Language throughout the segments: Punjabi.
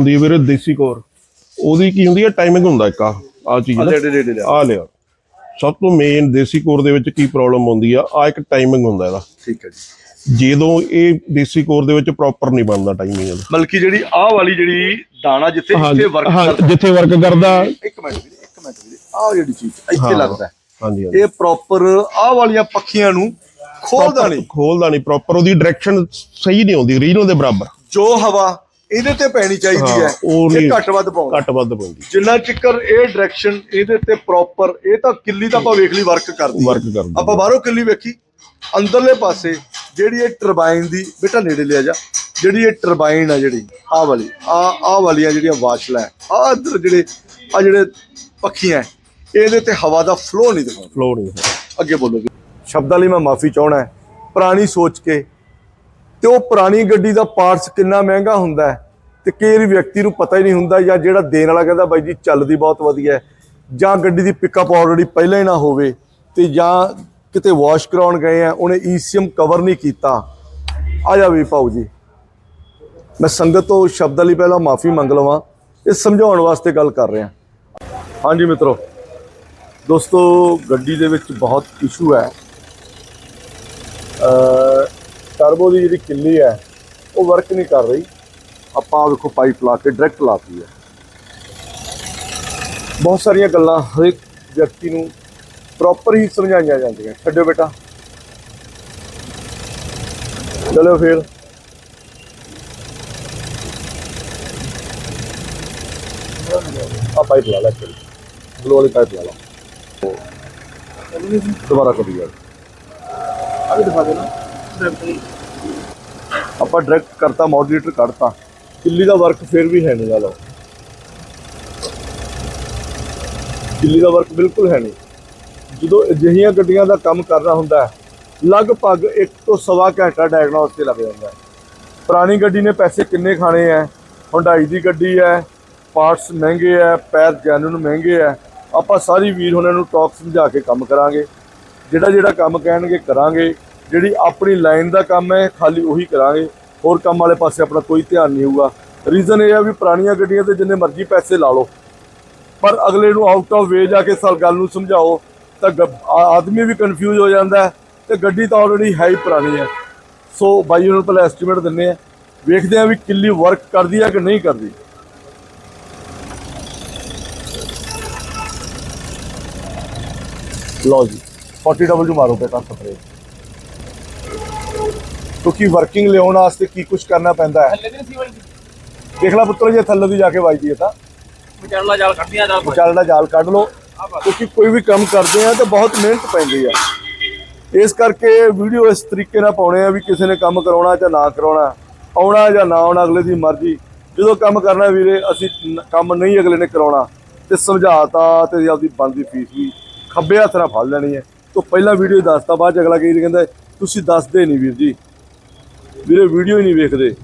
ਹੁੰਦੀ ਹੈ ਵੀਰੇ ਦੇਸੀ ਕੋਰ। ਉਹਦੀ ਕੀ ਹੁੰਦੀ ਹੈ ਟਾਈਮਿੰਗ ਹੁੰਦਾ ਇੱਕ ਆ ਆ ਚੀਜ਼ ਆ ਲਿਆ। ਸਭ ਤੋਂ ਮੇਨ ਦੇਸੀ ਕੋਰ ਦੇ ਵਿੱਚ ਕੀ ਪ੍ਰੋਬਲਮ ਹੁੰਦੀ ਆ? ਆ ਇੱਕ ਟਾਈਮਿੰਗ ਹੁੰਦਾ ਇਹਦਾ। ਠੀਕ ਹੈ ਜੀ। ਜਦੋਂ ਇਹ ਦੇਸੀ ਕੋਰ ਦੇ ਵਿੱਚ ਪ੍ਰੋਪਰ ਨਹੀਂ ਬਣਦਾ ਟਾਈਮਿੰਗ ਇਹਦਾ। ਮਤਲਬ ਕਿ ਜਿਹੜੀ ਆਹ ਵਾਲੀ ਜਿਹੜੀ ਦਾਣਾ ਜਿੱਥੇ ਇੱਥੇ ਵਰਕ ਕਰਦਾ। ਜਿੱਥੇ ਵਰਕ ਕਰਦਾ। ਇੱਕ ਮਿੰਟ ਵੀਰੇ ਇੱਕ ਮਿੰਟ ਵੀਰੇ। ਆਹ ਜਿਹੜੀ ਚੀਜ਼ ਇੱਥੇ। ਲੱਗਦਾ। ਹਾਂਜੀ ਇਹ ਪ੍ਰੋਪਰ ਆਹ ਵਾਲੀਆਂ ਪੱਖੀਆਂ ਨੂੰ ਖੋਲਦਾ ਨਹੀਂ। ਖੋਲਦਾ ਨਹੀਂ। ਪ੍ਰੋਪਰ ਉਹਦੀ ਡਾਇਰੈਕਸ਼ਨ ਸਹੀ ਨਹੀਂ ਆਉਂਦੀ ਰੀਜਨਲ ਦੇ ਬਰਾਬਰ। ਜੋ ਹਵਾ ਇਹਦੇ ਤੇ ਪੈਣੀ ਚਾਹੀਦੀ ਹਾਂ, ਉਹ ਇਹ ਨਹੀਂ- ਘੱਟ ਵੱਧ ਪਾਉਂਦਾ। ਘੱਟ ਵੱਧ ਪੈਂਦੀ ਜਿੰਨਾ ਚਿਕਰ ਇਹ ਡਾਇਰੈਕਸ਼ਨ ਇਹਦੇ ਤੇ ਪ੍ਰੋਪਰ ਇਹ ਤਾਂ ਕਿੱਲੀ ਤਾਂ ਆਪਾਂ ਵੇਖ ਲਈ ਵਰਕ ਕਰਦੀ ਹੈ। ਵਰਕ ਕਰਦੀ ਆਪਾਂ ਬਾਹਰੋਂ ਕਿੱਲੀ ਵੇਖੀ ਅੰਦਰਲੇ ਪਾਸੇ ਜਿਹੜੀ ਇਹ ਟਰਬਾਈਨ ਦੀ ਬੇਟਾ ਨੇੜੇ ਲਿਆ ਜਾ ਜਿਹੜੀ ਇਹ ਟਰਬਾਈਨ ਆ ਜਿਹੜੀ ਆਹ ਵਾਲੀ ਆ ਆਹ ਵਾਲੀਆਂ ਜਿਹੜੀਆਂ ਵਾਸ਼ਲਾਂ ਆ ਇੱਧਰ ਜਿਹੜੇ ਆ ਜਿਹੜੇ ਪੱਖੀਆਂ ਹੈ, ਇਹਦੇ ਤੇ ਹਵਾ ਦਾ ਫਲੋ ਨਹੀਂ ਦਿਖਾਉਂਦਾ। ਫਲੋ ਨਹੀਂ ਅੱਗੇ ਬੋਲੋ ਜੀ। ਸ਼ਬਦਾਂ ਲਈ ਮੈਂ ਮਾਫੀ ਚਾਹਣਾ ਹੈ ਪੁਰਾਣੀ ਸੋਚ ਕੇ ਤੇ ਉਹ ਪੁਰਾਣੀ ਗੱਡੀ ਦਾ ਪਾਰਟਸ ਕਿੰਨਾ ਮਹਿੰਗਾ ਹੁੰਦਾ ਹੈ ਤੇ ਕਈ ਵਿਅਕਤੀ ਨੂੰ ਪਤਾ ਹੀ ਨਹੀਂ ਹੁੰਦਾ ਜਾਂ ਜਿਹੜਾ ਦੇਣ ਵਾਲਾ ਕਹਿੰਦਾ ਬਾਈ ਜੀ ਚੱਲਦੀ ਬਹੁਤ ਵਧੀਆ ਹੈ, ਜਾਂ ਗੱਡੀ ਦੀ ਪਿਕਅਪ ਆਲਰੇਡੀ ਪਹਿਲਾਂ ਹੀ ਨਾ ਹੋਵੇ ਤੇ ਜਾਂ ਕਿਤੇ ਵਾਸ਼ ਕਰਾਉਣ ਗਏ ਆ ਉਹਨੇ ਈਸੀਐਮ ਕਵਰ ਨਹੀਂ ਕੀਤਾ। ਆ ਜਾ ਵੀ ਭਾਊ ਜੀ। ਮੈਂ ਸੰਗਤ ਤੋਂ ਸ਼ਬਦਾਂ ਲਈ ਪਹਿਲਾਂ ਮਾਫੀ ਮੰਗ ਲਵਾਂ, ਇਹ ਸਮਝਾਉਣ ਵਾਸਤੇ ਗੱਲ ਕਰ ਰਿਹਾ। ਹਾਂਜੀ ਮਿੱਤਰੋ, ਦੋਸਤੋ, ਗੱਡੀ ਦੇ ਵਿੱਚ ਬਹੁਤ ਇਸ਼ੂ ਹੈ। ਟਰਬੋ ਦੀ ਜਿਹੜੀ ਕਿੱਲੀ ਹੈ ਉਹ ਵਰਕ ਨਹੀਂ ਕਰ ਰਹੀ। ਆਪਾਂ ਵੇਖੋ ਪਾਈਪ ਲਾ ਕੇ ਡਾਇਰੈਕਟ ਲਾਤੀ ਹੈ। ਬਹੁਤ ਸਾਰੀਆਂ ਗੱਲਾਂ ਹਰੇਕ ਵਿਅਕਤੀ ਨੂੰ ਪ੍ਰੋਪਰ ਹੀ ਸਮਝਾਈਆਂ ਜਾਂਦੀਆਂ। ਛੱਡੋ ਬੇਟਾ। ਚਲੋ ਫਿਰ। ਆ ਪਾਈਪ ਲਾ ਲੈ ਚਲ ਵਾਲੀ ਪਾਈਪ ਲਾ ਲਾ। ਦੁਬਾਰਾ ਕਰੀ ਯਾਰ ਅਭੀ ਦਿਖਾ ਦੇਣਾ। ਆਪਾਂ ਡਾਇਰੈਕਟ ਕਰਤਾ ਮੋਡਰੇਟਰ ਕੱਢਤਾ। ਦਿੱਲੀ ਦਾ ਵਰਕ ਫਿਰ ਵੀ ਹੈ ਨਹੀਂ ਲਓ ਦਿੱਲੀ ਦਾ ਵਰਕ ਬਿਲਕੁਲ ਹੈ ਨਹੀਂ। ਜਦੋਂ ਅਜਿਹੀਆਂ ਗੱਡੀਆਂ ਦਾ ਕੰਮ ਕਰਨਾ ਹੁੰਦਾ ਲਗਭਗ 1 ਤੋਂ ਸਵਾ ਘੰਟਾ ਡਾਇਗਨੋਸ ਤੇ ਲੱਗ ਜਾਂਦਾ ਹੈ। ਪੁਰਾਣੀ ਗੱਡੀ ਨੇ ਪੈਸੇ ਕਿੰਨੇ ਖਾਣੇ ਹੈ? ਹੁੰਡਾਈ ਦੀ ਗੱਡੀ ਹੈ ਪਾਰਟਸ ਮਹਿੰਗੇ ਹੈ, ਪੈਰ ਜੈਨੂਨ ਮਹਿੰਗੇ ਹੈ। ਆਪਾਂ ਸਾਰੀ ਵੀਰ ਉਹਨਾਂ ਨੂੰ ਟਾਕ ਸਮਝਾ ਕੇ ਕੰਮ ਕਰਾਂਗੇ। ਜਿਹੜਾ ਜਿਹੜਾ ਕੰਮ ਕਹਿਣਗੇ, ਕਰਾਂਗੇ। ਜਿਹੜੀ ਆਪਣੀ ਲਾਈਨ ਦਾ ਕੰਮ ਹੈ, ਖਾਲੀ ਉਹੀ ਕਰਾਂਗੇ। ਹੋਰ ਕੰਮ ਵਾਲੇ ਪਾਸੇ ਆਪਣਾ ਕੋਈ ਧਿਆਨ ਨਹੀਂ ਹੋਊਗਾ। ਰੀਜ਼ਨ ਇਹ ਆ ਵੀ ਪੁਰਾਣੀਆਂ ਗੱਡੀਆਂ ਤੇ ਜਿੰਨੇ ਮਰਜ਼ੀ ਪੈਸੇ ਲਾ ਲਓ। ਪਰ ਅਗਲੇ ਨੂੰ ਆਊਟ ਆਫ ਵੇ ਜਾ ਕੇ ਸਰ ਗੱਲ ਨੂੰ ਸਮਝਾਓ, ਤਾਂ ਗ- ਆਦਮੀ ਵੀ ਕਨਫਿਊਜ਼ ਹੋ ਜਾਂਦਾ ਹੈ ਤੇ ਗੱਡੀ ਤਾਂ ਆਲਰੇਡੀ ਹੈ ਹੀ ਪੁਰਾਣੀ ਹੈ। ਸੋ ਬਾਈ ਉਹਨਾਂ ਨੂੰ ਪਹਿਲਾਂ ਐਸਟੀਮੇਟ ਦਿੰਨੇ ਆ ਵੇਖਦੇ ਆ ਵੀ ਕਿੱਲੀ ਵਰਕ ਕਰਦੀ ਹੈ ਕਿ ਨਹੀਂ ਕਰਦੀ। ਲਓ ਜੀ 40W ਮਾਰੋ ਬੇਟਾ ਸਪਰੇ ਕਿਉਂਕਿ ਵਰਕਿੰਗ ਲਿਆਉਣ ਵਾਸਤੇ ਕੀ ਕੁਝ ਕਰਨਾ ਪੈਂਦਾ ਹੈ। ਦੇਖ ਲੈ ਪੁੱਤਰ ਜੇ ਥੱਲੇ ਦੀ ਜਾ ਕੇ ਵੱਜਦੀ ਹੈ ਤਾਂ। ਵਿਚਾਲੜਾ ਜਾਲ ਕੱਢਦੀਆਂ ਜਾਲ ਵਿਚਾਲੜਾ ਜਾਲ ਕੱਢ ਲਓ। ਕਿਉਂਕਿ ਕੋਈ ਵੀ ਕੰਮ ਕਰਦੇ ਆ ਤਾਂ ਬਹੁਤ ਮਿਹਨਤ ਪੈਂਦੀ ਆ। ਇਸ ਕਰਕੇ ਵੀਡੀਓ ਇਸ ਤਰੀਕੇ ਨਾਲ ਪਾਉਣੇ ਆ ਵੀ ਕਿਸੇ ਨੇ ਕੰਮ ਕਰਾਉਣਾ ਜਾਂ ਨਾ ਕਰਾਉਣਾ ਆਉਣਾ ਜਾਂ ਨਾ ਆਉਣਾ ਅਗਲੇ ਦੀ ਮਰਜ਼ੀ। ਜਦੋਂ ਕੰਮ ਕਰਨਾ ਵੀਰੇ ਅਸੀਂ ਕੰਮ ਨਹੀਂ ਅਗਲੇ ਨੇ ਕਰਾਉਣਾ ਤੇ ਸਮਝਾਤਾ ਤੇ ਆਪਦੀ ਬਣਦੀ ਫੀਸ ਵੀ ਖੱਬੇ ਹੱਥ ਨਾਲ ਫੜ ਲੈਣੀ ਹੈ। ਤੋਂ ਪਹਿਲਾਂ ਵੀਡੀਓ ਦੱਸਤਾ ਬਾਅਦ ਅਗਲਾ ਕੀ ਕਹਿੰਦਾ ਤੁਸੀਂ ਦੱਸਦੇ ਨਹੀਂ ਵੀਰ ਜੀ। ਵੀਰੇ ਵੀਡੀਓ ਹੀ ਨਹੀਂ ਵੇਖਦੇ।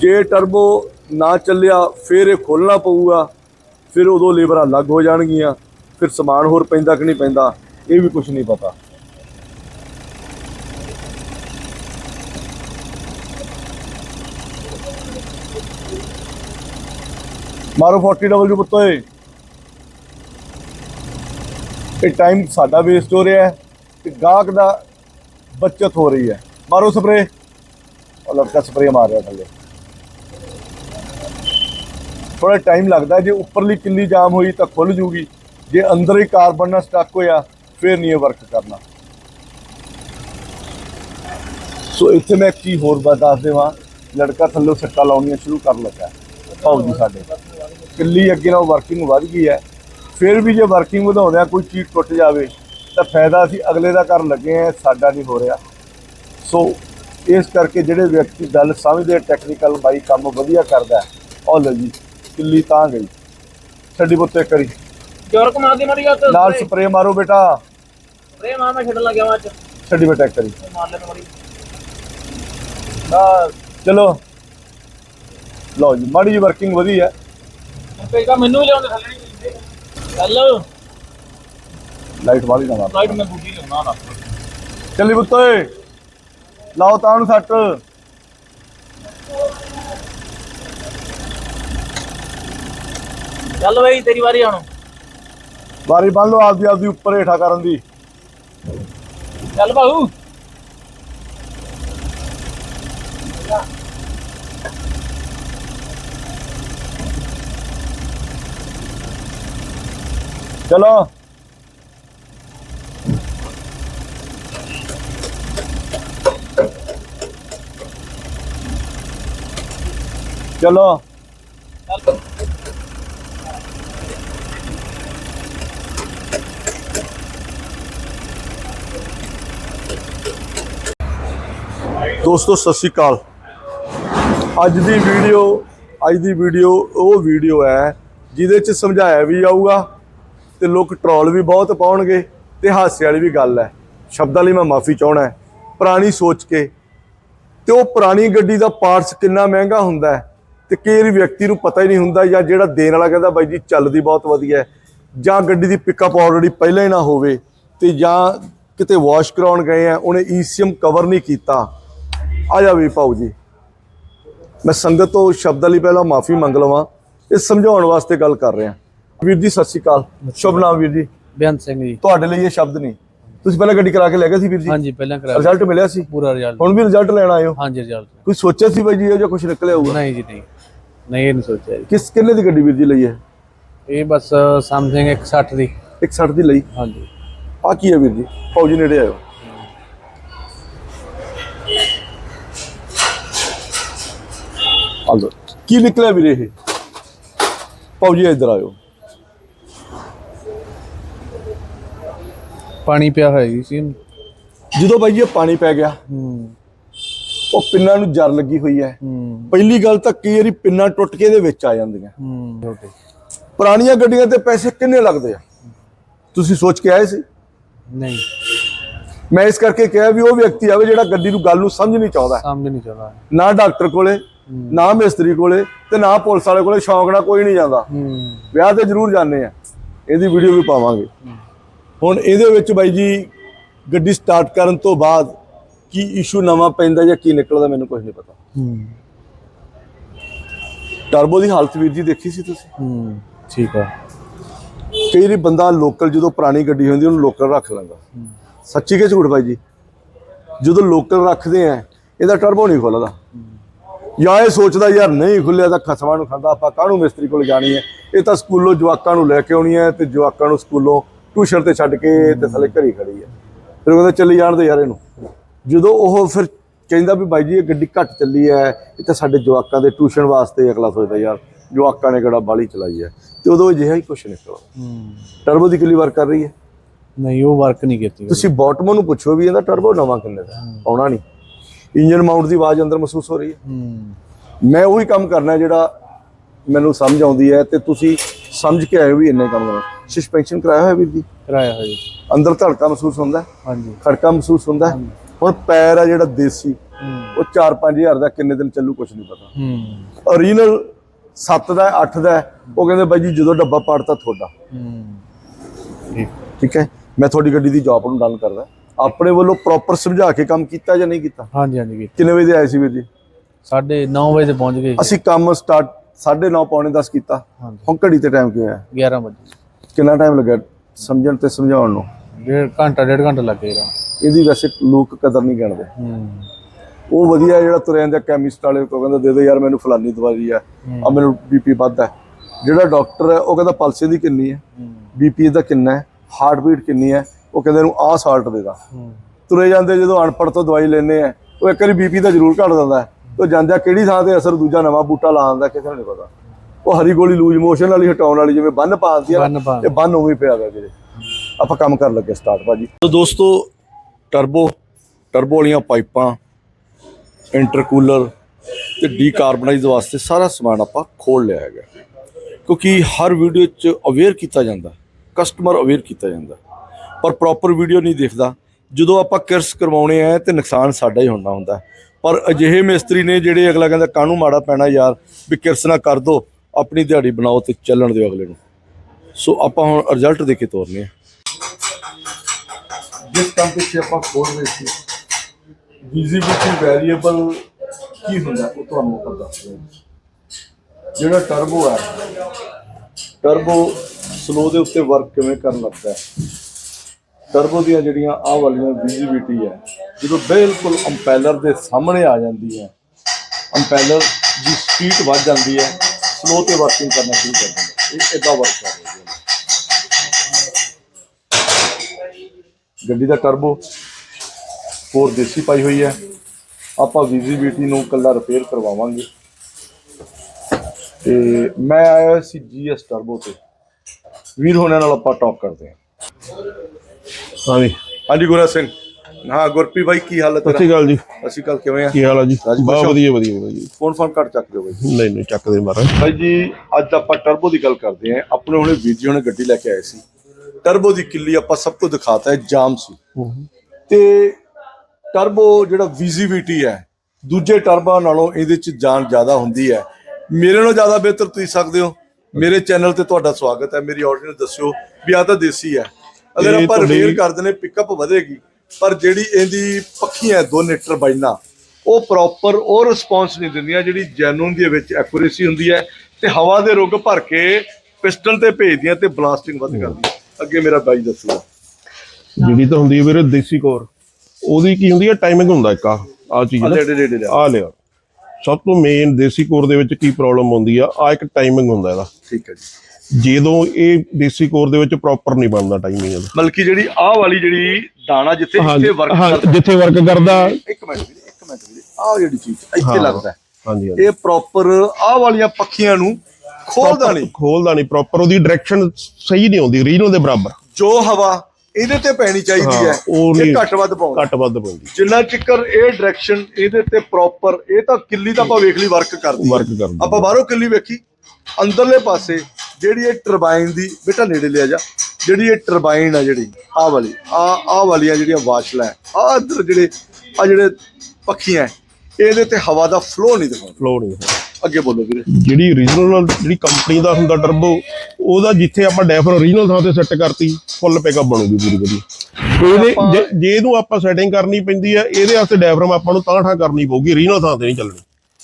ਜੇ ਟਰਬੋ ਨਾ ਚੱਲਿਆ, ਫਿਰ ਇਹ ਖੋਲਣਾ ਪਊਗਾ। ਫਿਰ ਉਦੋਂ ਲੇਬਰਾਂ ਅਲੱਗ ਹੋ ਜਾਣਗੀਆਂ। ਫਿਰ ਸਮਾਨ ਹੋਰ ਪੈਂਦਾ ਕਿ ਨਹੀਂ ਪੈਂਦਾ, ਇਹ ਵੀ ਕੁਝ ਨਹੀਂ ਪਤਾ। ਮਾਰੋ 40W ਪੁੱਤੋਏ ਇਹ। ਟਾਈਮ ਸਾਡਾ ਵੇਸਟ ਹੋ ਰਿਹਾ ਹੈ ਤੇ ਗਾਹਕ ਦਾ ਬਚਤ ਹੋ ਰਹੀ ਹੈ। ਮਾਰੋ ਸਪਰੇ। ਉਹ ਲੜਕਾ ਸਪਰੇ ਮਾਰ ਰਿਹਾ ਥੱਲੇ। ਥੋੜਾ ਟਾਈਮ ਲੱਗਦਾ, ਜੇ ਉੱਪਰਲੀ ਕਿੱਲੀ ਜਾਮ ਹੋਈ ਤਾਂ ਖੁੱਲ ਜੂਗੀ। ਜੇ ਅੰਦਰ ਹੀ ਕਾਰਬਨ ਨਾਲ ਸਟਕ ਹੋਇਆ, ਫਿਰ ਨਹੀਂ ਇਹ ਵਰਕ ਕਰਨਾ। ਸੋ ਇੱਥੇ ਮੈਂ ਇੱਕ ਚੀਜ਼ ਹੋਰ ਬਾ- ਦੱਸ ਦੇਵਾਂ। ਲੜਕਾ ਥੱਲੋਂ ਸੱਟਾ ਲਾਉਣੀਆਂ ਸ਼ੁਰੂ ਕਰ ਲੱਗਾ ਹੈ। ਭਾਊ ਜੀ ਸਾਡੇ। ਕਿੱਲੀ ਅੱਗੇ ਨਾਲ ਵਰਕਿੰਗ ਵੱਧ ਗਈ ਹੈ। ਫਿਰ ਵੀ ਜੇ ਵਰਕਿੰਗ ਵਧਾਉਂਦਿਆਂ ਕੋਈ ਚੀਜ਼ ਟੁੱਟ ਜਾਵੇ, ਤਾਂ ਫਾਇਦਾ ਅਸੀਂ ਅਗਲੇ ਦਾ ਕਰਨ ਲੱਗੇ ਆ ਸਾਡਾ ਨਹੀਂ ਹੋ ਰਿਹਾ। ਸੋ ਇਸ ਕਰਕੇ ਜਿਹੜੇ ਵਿਅਕਤੀ ਗੱਲ ਸਮਝਦੇ ਟੈਕਨੀਕਲ ਬਾਈ ਕੰਮ ਵਧੀਆ ਕਰਦਾ ਉਹ ਲੈ ਜੀ ਕਿੱਲੀ ਤਾਂ ਗਈ। ਛੱਡੀ ਪੁੱਤੇ ਕਰੀ ਜ਼ੋਰ ਕਮਾ ਦੇ ਮਰੀ ਉੱਤੇ ਨਾਲ ਸਪਰੇ ਮਾਰੋ ਬੇਟਾ। ਸਪਰੇ ਮਾਰ ਮੈਂ ਛੱਡਣ ਲੱਗਿਆ ਅੱਜ ਛੱਡੀ ਬੇਟਾ ਕਰੀ ਚਲੋ। ਲਓ ਜੀ ਮਾੜੀ ਜੀ ਵਰਕਿੰਗ ਵਧੀ ਹੈ। ਪੇਗਾ ਮੈਨੂੰ ਵੀ ਲਿਆਉਂਦੇ ਥੱਲੇ ਨਹੀਂ ਹੈਲੋ ਲਾਈਟ ਵਾਲੀ ਨਾ ਲਾਈਟ ਮੈਂ ਦੂਜੀ ਲਾਉਣਾ ਨਾ ਚੱਲੀ ਬੁੱਤੇ ਲਾਓ ਤਾਂ ਨੂੰ ਸੱਟ। ਚੱਲ ਬਈ ਤੇਰੀ ਵਾਰੀ ਆਣੋ ਵਾਰੀ ਬੰਨ ਲਓ ਆਪਦੀ ਆਪਦੀ ਉੱਪਰ ਏਠਾ ਕਰਨ ਦੀ। ਚੱਲ ਬਾਹੂ। ਚਲੋ। ਚਲੋ। ਦੋਸਤੋ, ਸਤਿ ਸ਼੍ਰੀ ਅਕਾਲ। ਅੱਜ ਦੀ ਵੀਡੀਓ, ਅੱਜ ਦੀ ਵੀਡੀਓ, ਉਹ ਵੀਡੀਓ ਹੈ, ਜਿਹਦੇ ਚ ਸਮਝਾਇਆ ਵੀ ਜਾਊਗਾ ਤੇ ਲੋਕ ਟਰੋਲ ਵੀ ਬਹੁਤ ਪਾਉਣਗੇ ਤੇ ਹਾਸੇ ਵਾਲੀ ਵੀ ਗੱਲ ਹੈ। ਸ਼ਬਦਾਂ ਲਈ ਮੈਂ ਮਾਫੀ ਚਾਹਣਾ ਹੈ। ਪੁਰਾਣੀ ਸੋਚ ਕੇ। ਤੇ ਉਹ ਪੁਰਾਣੀ ਗੱਡੀ ਦਾ ਪਾਰਟਸ ਕਿੰਨਾ ਮਹਿੰਗਾ ਹੁੰਦਾ ਹੈ। ਤੇ ਕਈ ਵਿਅਕਤੀ ਨੂੰ ਪਤਾ ਹੀ ਨਹੀਂ ਹੁੰਦਾ ਜਾਂ ਜਿਹੜਾ ਦੇਣ ਵਾਲਾ ਕਹਿੰਦਾ ਬਾਈ ਜੀ ਚੱਲਦੀ ਬਹੁਤ ਵਧੀਆ ਜਾਂ ਗੱਡੀ ਦੀ ਪਿਕਅਪ ਆਲਰੇਡੀ ਪਹਿਲਾਂ ਹੀ ਨਾ ਹੋਵੇ ਤੇ ਜਾਂ ਕਿਤੇ ਵਾਸ਼ ਕਰਾਉਣ ਗਏ ਆ ਉਹਨੇ ਈਸੀਐਮ ਕਵਰ ਨਹੀਂ ਕੀਤਾ। ਆ ਜਾ ਵੀ ਭਾਊ ਜੀ। ਮੈਂ ਸੰਗਤ ਤੋਂ ਸ਼ਬਦਾਂ ਲਈ ਪਹਿਲਾਂ ਮਾਫੀ ਮੰਗ ਲਵਾਂ ਇਹ ਸਮਝਾਉਣ ਵਾਸਤੇ ਗੱਲ ਕਰ ਰਿਹਾ। ਵੀਰ ਜੀ ਸਤਿ ਸ਼੍ਰੀ ਅਕਾਲ। ਸ਼ੁਭ ਨਾਮ ਵੀਰ ਜੀ। ਬੇਅੰਤ ਸਿੰਘ ਜੀ। ਤੁਹਾਡੇ ਲਈ ਇਹ ਸ਼ਬਦ ਨਹੀਂ। ਤੁਸੀਂ ਪਹਿਲਾਂ ਗੱਡੀ ਕਰਾ ਕੇ ਲੈ ਗਏ ਸੀ ਵੀਰ ਜੀ? ਹਾਂਜੀ ਪਹਿਲਾਂ ਕਰਾ ਰਿਜ਼ਲਟ ਮਿਲਿਆ ਸੀ? ਪੂਰਾ ਰਿਜ਼ਲਟ ਹੁਣ ਵੀ ਰਿਜ਼ਲਟ ਲੈਣ ਆਏ ਹੋ? ਹਾਂਜੀ ਰਿਜ਼ਲਟ ਕੋਈ ਸੋਚਿਆ ਸੀ ਬਾਈ ਜੀ ਇਹ ਜਿਹਾ ਕੁਝ ਨਿਕਲਿਆ ਹੋਊਗਾ? ਨਹੀਂ ਜੀ ਨਹੀਂ। ਨਹੀਂ ਇਹ ਨਹੀਂ ਸੋਚਿਆ ਜੀ। ਕਿਸ ਕਿੰਨੇ ਦੀ ਗੱਡੀ ਵੀਰ ਜੀ ਲਈ ਹੈ? ਇਹ ਬਸ ਸਮਥਿੰਗ 160 ਦੀ। 160 ਦੀ ਲਈ? ਹਾਂਜੀ। ਆ ਕੀ ਹੈ ਵੀਰ ਜੀ? ਫੌਜੀ ਨੇੜੇ ਆਇਓ। ਆਲੋ ਕੀ ਨਿਕਲਿਆ ਵੀਰੇ ਇਹ? ਫੌਜੀ ਇੱਧਰ ਆਇਓ। ਪਾਣੀ ਪਿਆ ਹੋਇਆ ਜੀ ਸੀ। ਜਦੋਂ ਬਾਈ ਜੀ ਪਾਣੀ ਪੈ ਗਿਆ ਹੂੰ। ਉਹ ਪਿੰਨਾਂ ਨੂੰ ਜਰ ਲੱਗੀ ਹੋਈ ਹੈ। ਪਹਿਲੀ ਗੱਲ ਤਾਂ ਕਈ ਵਾਰੀ ਪਿੰਨਾਂ ਟੁੱਟ ਕੇ ਇਹਦੇ ਵਿੱਚ ਆ ਜਾਂਦੀਆਂ। ਪੁਰਾਣੀਆਂ ਗੱਡੀਆਂ ਤੇ ਪੈਸੇ ਕਿੰਨੇ ਲੱਗਦੇ ਆ? ਤੁਸੀਂ ਸੋਚ ਕੇ ਆਏ ਸੀ? ਨਹੀਂ। ਮੈਂ ਇਸ ਕਰਕੇ ਕਿਹਾ ਵੀ ਉਹ ਵਿਅਕਤੀ ਆਵੇ ਜਿਹੜਾ ਗੱਡੀ ਨੂੰ ਗੱਲ ਨੂੰ ਸਮਝ ਨਹੀਂ ਚਾਹੁੰਦਾ। ਸਮਝ ਨਹੀਂ ਚੱਲਦਾ ਨਾ ਡਾਕਟਰ ਕੋਲੇ ਨਾ ਮਿਸਤਰੀ ਕੋਲੇ ਤੇ ਨਾ ਪੁਲਿਸ ਵਾਲੇ ਕੋਲੇ ਸ਼ੌਂਕ ਨਾਲ ਕੋਈ ਨਹੀਂ ਜਾਂਦਾ। ਵਿਆਹ ਤੇ ਜ਼ਰੂਰ ਜਾਂਦੇ ਆ। ਇਹਦੀ ਵੀਡੀਓ ਵੀ ਪਾਵਾਂਗੇ। ਹੁਣ ਇਹਦੇ ਵਿੱਚ ਬਾਈ ਜੀ ਗੱਡੀ ਸਟਾਰਟ ਕਰਨ ਤੋਂ ਬਾਅਦ ਕੀ ਇਸ਼ੂ ਨਵਾਂ ਪੈਂਦਾ ਜਾਂ ਕੀ ਨਿਕਲਦਾ ਮੈਨੂੰ ਕੁਝ ਨਹੀਂ ਪਤਾ। ਹੂੰ। ਟਰਬੋ ਦੀ ਹਾਲਤ ਵੀਰ ਜੀ ਦੇਖੀ ਸੀ ਤੁਸੀਂ? ਹੂੰ ਠੀਕ ਆ। ਕਈ ਵਾਰੀ ਬੰਦਾ ਲੋਕਲ ਜਦੋਂ ਪੁਰਾਣੀ ਗੱਡੀ ਹੁੰਦੀ ਉਹਨੂੰ ਲੋਕਲ ਰੱਖ ਲੈਂਦਾ। ਸੱਚੀ ਕਿ ਝੂਠ ਬਾਈ ਜੀ? ਜਦੋਂ ਲੋਕਲ ਰੱਖਦੇ ਆ ਇਹਦਾ ਟਰਬੋ ਨਹੀਂ ਖੁੱਲਦਾ। ਜਾਂ ਇਹ ਸੋਚਦਾ ਯਾਰ ਨਹੀਂ ਖੁੱਲਿਆ ਤਾਂ ਖਸਮਾਂ ਨੂੰ ਖਾਂਦਾ ਆਪਾਂ ਕਾਹਨੂੰ ਮਿਸਤਰੀ ਕੋਲ ਜਾਣੀ ਹੈ ਇਹ ਤਾਂ ਸਕੂਲੋਂ ਜਵਾਕਾਂ ਨੂੰ ਲੈ ਕੇ ਆਉਣੀ ਹੈ ਤੇ ਜਵਾਕਾਂ ਨੂੰ ਸਕੂਲੋਂ ਟਿਊਸ਼ਨ ਤੇ ਛੱਡ ਕੇ ਤੇ ਥੱਲੇ ਘਰੀ ਖੜੀ ਹੈ ਫਿਰ ਉਹ ਕਹਿੰਦਾ ਚੱਲੀ ਜਾਣ ਦੇ ਯਾਰ ਇਹਨੂੰ। ਜਦੋਂ ਉਹ ਫਿਰ ਕਹਿੰਦਾ ਵੀ ਬਾਈ ਜੀ ਇਹ ਗੱਡੀ ਘੱਟ ਚੱਲੀ ਹੈ ਇਹ ਤਾਂ ਸਾਡੇ ਜਵਾਕਾਂ ਦੇ ਟਿਊਸ਼ਨ ਵਾਸਤੇ ਅਗਲਾ ਸੋਚਦਾ ਯਾਰ ਜਵਾਕਾਂ ਨੇ ਕਿਹੜਾ ਬਾਲੀ ਚਲਾਈ ਹੈ। ਤੇ ਉਦੋਂ ਅਜਿਹਾ ਹੀ ਕੁਛ ਨਿਕਲਦਾ ਹੂੰ। ਟਰਬੋ ਦੀ ਕਿਲੀ ਵਾਰ ਕਰ ਰਹੀ ਹੈ? ਨਹੀਂ ਉਹ ਵਰਕ ਨਹੀਂ ਕੀਤੀ ਤੁਸੀਂ ਬਾਟਮੋ ਨੂੰ ਪੁੱਛੋ ਵੀ ਇਹਦਾ ਟਰਬੋ ਨਵਾਂ ਕਿੰਨੇ ਦਾ? ਆਉਣਾ ਨਹੀਂ। ਇੰਜਨ ਮਾਊਂਟ ਦੀ ਆਵਾਜ਼ ਅੰਦਰ ਮਹਿਸੂਸ ਹੋ ਰਹੀ ਹੈ। ਮੈਂ ਉਹੀ ਕੰਮ ਕਰਨਾ ਜਿਹੜਾ ਮੈਨੂੰ ਸਮਝ ਆਉਂਦੀ ਹੈ ਤੇ ਤੁਸੀਂ ਸਮਝ ਕੇ ਆਏ ਹੋ ਵੀ ਇੰਨੇ ਕੰਮ ਕਰਨਾ। ਸਸਪੈਂਸ਼ਨ ਕਰਾਇਆ ਹੋਇਆ ਵੀਰ ਜੀ? ਕਰਾਇਆ ਹੋਇਆ ਜੀ। ਅੰਦਰ ਧੜਕਾ ਮਹਿਸੂਸ ਹੁੰਦਾ ਹਾਂਜੀ। ਖੜਕਾ ਮਹਿਸੂਸ ਹੁੰਦਾ। ਹੁਣ ਪੈਰ ਆ ਜਿਹੜਾ ਦੇਸੀ ਉਹ 4-5000 ਦਾ ਕਿੰਨੇ ਦਿਨ ਚੱਲੂ ਕੁਝ ਨਹੀਂ ਪਤਾ। ਹੂੰ। ਓਰੀਜਨਲ 7 ਦਾ 8 ਦਾ ਉਹ ਕਹਿੰਦੇ ਬਾਈ ਜੀ ਜਦੋਂ ਡੱਬਾ ਪਾੜਤਾ ਤੁਹਾਡਾ। ਠੀਕ। ਹੈ? ਮੈਂ ਤੁਹਾਡੀ ਗੱਡੀ ਦੀ ਜੌਬ ਨੂੰ ਡਨ ਕਰਦਾ। ਆਪਣੇ ਵੱਲੋਂ ਪ੍ਰੋਪਰ ਸਮਝਾ ਕੇ ਕੰਮ ਕੀਤਾ ਜਾਂ ਨਹੀਂ ਕੀਤਾ? ਹਾਂਜੀ ਹਾਂਜੀ ਕੀਤੀ ਕਿੰਨੇ ਵਜੇ ਆਏ ਸੀ ਵੀਰ ਜੀ? ਸਾਢੇ 9 ਵਜੇ ਤੇ ਪਹੁੰਚ ਗਏ ਅਸੀਂ ਕੰਮ ਸਟਾਰਟ 9:30 ਪੌਣੇ 10 ਕੀਤਾ। ਹੁਣ ਘੜੀ ਤੇ ਟਾਈਮ ਕਿਉਂ ਹੈ 11 ਵਜੇ। ਕਿੰਨਾ ਟਾਈਮ ਲੱਗਿਆ ਸਮਝਣ ਤੇ ਸਮਝਾਉਣ ਨੂੰ? ਡੇਢ ਘੰਟਾ ਡੇਢ ਘੰਟਾ ਲੱਗ ਗਿਆ। ਇਹਦੀ ਵੈਸੇ ਲੋਕ ਕਦਰ ਨਹੀਂ ਕਰਦੇ। ਉਹ ਵਧੀਆ ਜਿਹੜਾ ਤੁਰਿਆ ਜਾਂਦਾ ਕੈਮਿਸਟ ਵਾਲੇ ਕੋ ਕਹਿੰਦਾ ਦੇ ਦੇ ਯਾਰ ਮੈਨੂੰ ਫਲਾਨੀ ਦਵਾਈ ਆ। ਆ ਮੈਨੂੰ ਬੀਪੀ ਵੱਧ ਹੈ ਜਿਹੜਾ ਡਾਕਟਰ ਹੈ ਉਹ ਕਹਿੰਦਾ ਪਲਸ ਦੀ ਕਿੰਨੀ ਹੈ। ਬੀਪੀ ਦਾ ਕਿੰਨਾ ਹੈ? ਹਾਰਟ ਬੀਟ ਕਿੰਨੀ ਹੈ ਉਹ ਕਹਿੰਦੇ ਇਹਨੂੰ ਆਹ ਸਾਲਟ ਦੇ ਦਾ। ਹੂੰ। ਤੁਰੇ ਜਾਂਦੇ ਜਦੋਂ ਅਨਪੜ੍ਹ ਤੋਂ ਦਵਾਈ ਲੈਣੇ ਆ ਉਹ ਇੱਕ ਵਾਰੀ ਬੀਪੀ ਦਾ ਜ਼ਰੂਰ ਘਟ ਦਿੰਦਾ। ਹੈ ਤੇ ਉਹ ਜਾਂਦਿਆਂ ਕਿਹੜੀ ਥਾਂ ਤੇ ਅਸਰ ਦੂਜਾ ਨਵਾਂ ਬੂਟਾ ਲਾ ਆਂਦਾ ਕਿਸੇ ਨੂੰ ਨਹੀਂ ਪਤਾ। ਉਹ ਹਰੀ ਗੋਲੀ ਲੂਜ ਮੋਸ਼ਨ ਵਾਲੀ ਹਟਾਉਣ ਵਾਲੀ ਜਿਵੇਂ ਬੰਨ ਪਾਉਂਦੀ ਆ ਤੇ ਬੰਨ ਉਵੇਂ ਪਿਆ ਵਾ ਵੀਰੇ। ਆਪਾਂ ਕੰਮ ਕਰਨ ਲੱਗੇ ਸਟਾਰਟ ਭਾਜੀ। ਤੋ ਦੋਸਤੋ ਟਰਬੋ ਟਰਬੋ ਵਾਲੀਆਂ ਪਾਈਪਾਂ, ਇੰਟਰਕੂਲਰ ਤੇ ਡੀਕਾਰਬਨਾਈਜ਼ ਵਾਸਤੇ ਸਾਰਾ ਸਮਾਨ ਆਪਾਂ ਖੋਲ ਲਿਆ ਹੈਗਾ। ਕਿਉਂਕਿ ਹਰ ਵੀਡੀਓ 'ਚ ਅਵੇਅਰ ਕੀਤਾ ਜਾਂਦਾ ਕਸਟਮਰ ਅਵੇਅਰ ਕੀਤਾ ਜਾਂਦਾ। ਪਰ ਪ੍ਰੋਪਰ ਵੀਡੀਓ ਨਹੀਂ ਦੇਖਦਾ। ਜਦੋਂ ਆਪਾਂ ਕਿਰਸ ਕਰਵਾਉਣੇ ਆ ਤੇ ਨੁਕਸਾਨ ਸਾਡਾ ਹੀ ਹੁੰਦਾ ਹੁੰਦਾ। ਪਰ ਅਜਿਹੇ ਮਿਸਤਰੀ ਨੇ ਜਿਹੜੇ ਅਗਲਾ ਕਹਿੰਦਾ, ਕਾਹਨੂੰ ਮਾੜਾ ਪੈਣਾ ਯਾਰ? ਵੀ ਕਿਰਸ ਨਾ ਕਰ ਦੋ, ਆਪਣੀ ਦਿਹਾੜੀ ਬਣਾਓ ਤੇ ਚੱਲਣ ਦਿਓ ਅਗਲੇ ਨੂੰ। ਸੋ ਆਪਾਂ ਹੁਣ ਰਿਜ਼ਲਟ ਦੇ ਕੇ ਤੋਰਨੇ ਆ। ਜਿਸ ਕੰਮ ਪਿੱਛੇ ਆਪਾਂ ਖੋਲ ਰਹੇ ਸੀ ਵਿਜ਼ਿਬਿਲਿਟੀ ਵੈਰੀਏਬਲ ਕੀ ਹੁੰਦਾ, ਉਹ ਤੁਹਾਨੂੰ ਆਪਾਂ ਦੱਸਦੇ ਹਾਂ। ਜਿਹੜਾ ਟਰਬੋ ਹੈ ਟਰਬੋ ਸਲੋ ਦੇ ਉੱਤੇ ਵਰਕ ਕਿਵੇਂ ਕਰਨ ਲੱਗਦਾ ਹੈ? ਟਰਬੋ ਦੀਆਂ ਜਿਹੜੀਆਂ ਆਹ ਵਾਲੀਆਂ ਵਿਜ਼ਿਬਿਲਟੀ ਹੈ, ਜਦੋਂ ਬਿਲਕੁਲ ਅੰਪੈਲਰ ਦੇ ਸਾਹਮਣੇ ਆ ਜਾਂਦੀ ਹੈ ਅੰਪੈਲਰ ਦੀ ਸਪੀਡ ਵੱਧ ਜਾਂਦੀ ਹੈ ਸਲੋ ਤੇ ਵਰਕਿੰਗ ਕਰਨਾ ਸ਼ੁਰੂ ਕਰ ਦਿੰਦਾ ਇਹ ਇਦਾਂ ਵਰਕ ਕਰ ਰਹੀ ਹੈ ਗੱਡੀ ਦਾ ਟਰਬੋ ਹੋਰ ਦੇਸੀ ਪਾਈ ਹੋਈ ਹੈ। ਆਪਾਂ ਵਿਜ਼ਿਬਿਲਟੀ ਨੂੰ ਕੱਲਾ ਰਿਪੇਅਰ ਕਰਵਾਵਾਂਗੇ। ਤੇ ਮੈਂ ਆਇਆ ਸੀ ਜੀਐਸ ਟਰਬੋ ਤੇ। ਵੀਰ ਹੋਣਾ ਨਾਲ ਆਪਾਂ ਟਾਕ ਕਰਦੇ ਹਾਂ। ਹਾਂਜੀ। ਹਾਂਜੀ ਗੁਰਾ ਸਿੰਘ। ਹਾਂ ਗੁਰਪ੍ਰੀਤ ਬਾਈ ਕੀ ਹਾਲ ਹੈ ਸਤਿ ਤੇਰਾ ਅਕਾਲ ਜੀ। ਅਸੀਂ ਕੱਲ ਕਿਵੇਂ ਆ? ਕੀ ਹਾਲ ਆ ਜੀ? ਬਹੁਤ? ਵਧੀਆ ਵਧੀਆ ਜੀ ਫੋਨ ਫੋਨ ਕੱਟ ਚੱਕ ਦਿਓ ਬਾਈ। ਨਹੀਂ ਨਹੀਂ ਚੱਕਦੇ ਮਾਰਾ ਬਾਈ ਜੀ ਅੱਜ ਆਪਾਂ ਟਰਬੋ ਦੀ ਗੱਲ ਕਰਦੇ ਹਾਂ। ਆਪਣੇ ਹੁਣੇ ਵੀਰ ਜੀ ਹੁਣੇ ਗੱਡੀ ਲੈ ਕੇ ਆਏ ਸੀ। ਟਰਬੋ ਦੀ ਕਿੱਲੀ ਆਪਾਂ ਸਭ ਕੁਝ ਦਿਖਾਤਾ ਹੈ ਜਾਮ ਸੀ ਤੇ ਟਰਬੋ ਜਿਹੜਾ ਵਿਜ਼ਿਬਿਲਟੀ ਹੈ ਦੂਜੇ ਟਰਬਾਂ ਨਾਲੋਂ ਇਹਦੇ ਚ ਜਾਨ ਜ਼ਿਆਦਾ ਹੁੰਦੀ ਹੈ। ਮੇਰੇ ਨਾਲੋਂ ਜ਼ਿਆਦਾ ਬਿਹਤਰ ਤੁਸੀਂ ਸਕਦੇ ਹੋ। ਮੇਰੇ ਚੈਨਲ ਤੇ ਤੁਹਾਡਾ ਸਵਾਗਤ ਹੈ। ਮੇਰੀ ਆਡੀਅנס ਦੱਸਿਓ ਵੀ ਆ ਤਾਂ ਦੇਸੀ ਹੈ। ਅਗਰ ਆਪਾਂ ਰਿਪੇਅਰ ਕਰ ਦਿੰਦੇ ਪਿਕਅਪ ਵਧੇਗੀ ਪਰ ਜਿਹੜੀ ਇਹਦੀ ਪੱਖੀਆਂ ਦੋਨੇ ਟਰਬਾਈਨਾਂ ਉਹ ਪ੍ਰੋਪਰ ਉਹ ਰਿਸਪੌਂਸ ਨਹੀਂ ਦਿੰਦੀਆਂ ਜਿਹੜੀ ਜੈਨੂਨ ਦੇ ਵਿੱਚ ਐਕੂਰੇਸੀ ਹੁੰਦੀ ਹੈ ਤੇ ਹਵਾ ਦੇ ਰੁੱਗ ਭਰ ਕੇ ਪਿਸਟਨ ਤੇ ਭੇਜਦੀਆਂ ਤੇ ਬਲਾਸਟਿੰਗ ਵੱਧ ਕਰਦੀ ਹੈ। ਅੱਗੇ ਮੇਰਾ ਬਾਈ ਦੱਸੂਗਾ। ਜਿਹੜੀ ਤਾਂ ਹੁੰਦੀ ਹੈ ਵੀਰੇ ਦੇਸੀ ਕੋਰ ਉਹਦੀ ਕੀ ਹੁੰਦੀ ਹੈ? ਟਾਈਮਿੰਗ ਹੁੰਦਾ ਇੱਕ ਆ ਆ ਚੀਜ਼ ਆ ਨਾ। ਲੈ ਲੈ ਆ ਲਿਆ। ਸਭ ਤੋਂ ਮੇਨ ਦੇਸੀ ਕੋਰ ਦੇ ਵਿੱਚ ਕੀ ਪ੍ਰੋਬਲਮ ਹੁੰਦੀ ਆ? ਆ ਇੱਕ ਟਾਈਮਿੰਗ ਹੁੰਦਾ ਇਹਦਾ। ਠੀਕ ਹੈ ਜੀ। ਜਦੋਂ ਇਹ ਦੇਸੀ ਕੋਰ ਦੇ ਵਿੱਚ ਪ੍ਰੋਪਰ ਨਹੀਂ ਬਣਦਾ ਟਾਈਮਿੰਗ ਇਹਦਾ। ਮਤਲਬ ਕਿ ਜਿਹੜੀ ਆਹ ਵਾਲੀ ਜਿਹੜੀ ਦਾਣਾ ਜਿੱਥੇ ਇੱਥੇ ਵਰਕ ਹਾਂ ਕਰਦਾ। ਜਿੱਥੇ ਵਰਕ ਕਰਦਾ। ਇੱਕ ਮਿੰਟ ਵੀਰੇ ਇੱਕ ਮਿੰਟ ਵੀਰੇ ਆਹ ਜਿਹੜੀ ਚੀਜ਼ ਇੱਥੇ ਹਾਂ। ਲੱਗਦਾ। ਹੈ। ਹਾਂਜੀ ਹਾਂਜੀ। ਇਹ ਪ੍ਰੋਪਰ ਆਹ ਵਾਲੀਆਂ ਪੱਖੀਆਂ ਨੂੰ ਖੋਲਦਾ ਨਹੀਂ। ਖੋਲਦਾ ਨਹੀਂ ਪ੍ਰੋਪਰ ਉਹਦੀ ਡਾਇਰੈਕਸ਼ਨ ਸਹੀ ਨਹੀਂ ਹੁੰਦੀ ਰੀਜਨਲ ਦੇ ਬਰਾਬਰ। ਜੋ ਹਵਾ ਇਹਦੇ ਤੇ ਪੈਣੀ ਚਾਹੀਦੀ ਹਾਂ, ਇਹ ਘੱਟ ਵੱਧ ਪਾਉਂਦਾ ਘੱਟ ਵੱਧ ਪੈਂਦੀ ਜਿੰਨਾ ਚਿਕਰ ਇਹ ਡਾਇਰੈਕਸ਼ਨ ਇਹਦੇ ਤੇ ਪ੍ਰੋਪਰ ਇਹ ਤਾਂ ਕਿੱਲੀ ਤਾਂ ਆਪਾਂ ਵੇਖ ਲਈ ਵਰਕ ਕਰਦੀ। ਵਰਕ ਕਰਦੀ ਆਪਾਂ ਬਾਹਰੋਂ ਕਿੱਲੀ ਵੇਖੀ ਅੰਦਰਲੇ ਪਾਸੇ ਜਿਹੜੀ ਇਹ ਟਰਬਾਈਨ ਦੀ ਬੇਟਾ ਨੇੜੇ ਲਿਆ ਜਾ ਜਿਹੜੀ ਇਹ ਟਰਬਾਈਨ ਆ ਜਿਹੜੀ ਆਹ ਵਾਲੀ ਆ ਆਹ ਵਾਲੀਆਂ ਜਿਹੜੀਆਂ ਵਾਸ਼ਲਾਂ ਆ ਇੱਧਰ ਜਿਹੜੇ ਆ ਜਿਹੜੇ ਪੱਖੀਆਂ ਇਹਦੇ ਤੇ ਹਵਾ ਦਾ ਫਲੋ ਨਹੀਂ ਦਿਖਾਉਂਦਾ। ਫਲੋ ਨਹੀਂ ਹੁੰਦਾ ਅੱਗੇ ਬੋਲੋ ਵੀਰੇ। ਜਿਹੜੀ ਰੀਜਨਲ ਜਿਹੜੀ ਕੰਪਨੀ ਦਾ ਹੁੰਦਾ ਟਰਬੋ ਉਹਦਾ ਜਿੱਥੇ ਆਪਾਂ ਡੈਫਰ ਰੀਜਨਲ ਥਾਂ ਤੇ ਸੈੱਟ ਕਰਤੀ ਫੁੱਲ ਪਿਕਅਪ ਬਣੂਗੀ ਪੂਰੀ ਵਧੀਆ। ਇਹਦੇ ਜੇ- ਜੇ ਇਹਨੂੰ ਆਪਾਂ ਸੈਟਿੰਗ ਕਰਨੀ ਪੈਂਦੀ ਆ ਇਹਦੇ ਵਾਸਤੇ ਡੈਫਰਮ ਆਪਾਂ ਨੂੰ ਤਾਂ ਠਾ ਕਰਨੀ ਪਊਗੀ ਰੀਜਨਲ ਥਾਂ ਤੇ ਨਹੀਂ ਚੱਲਣੀ।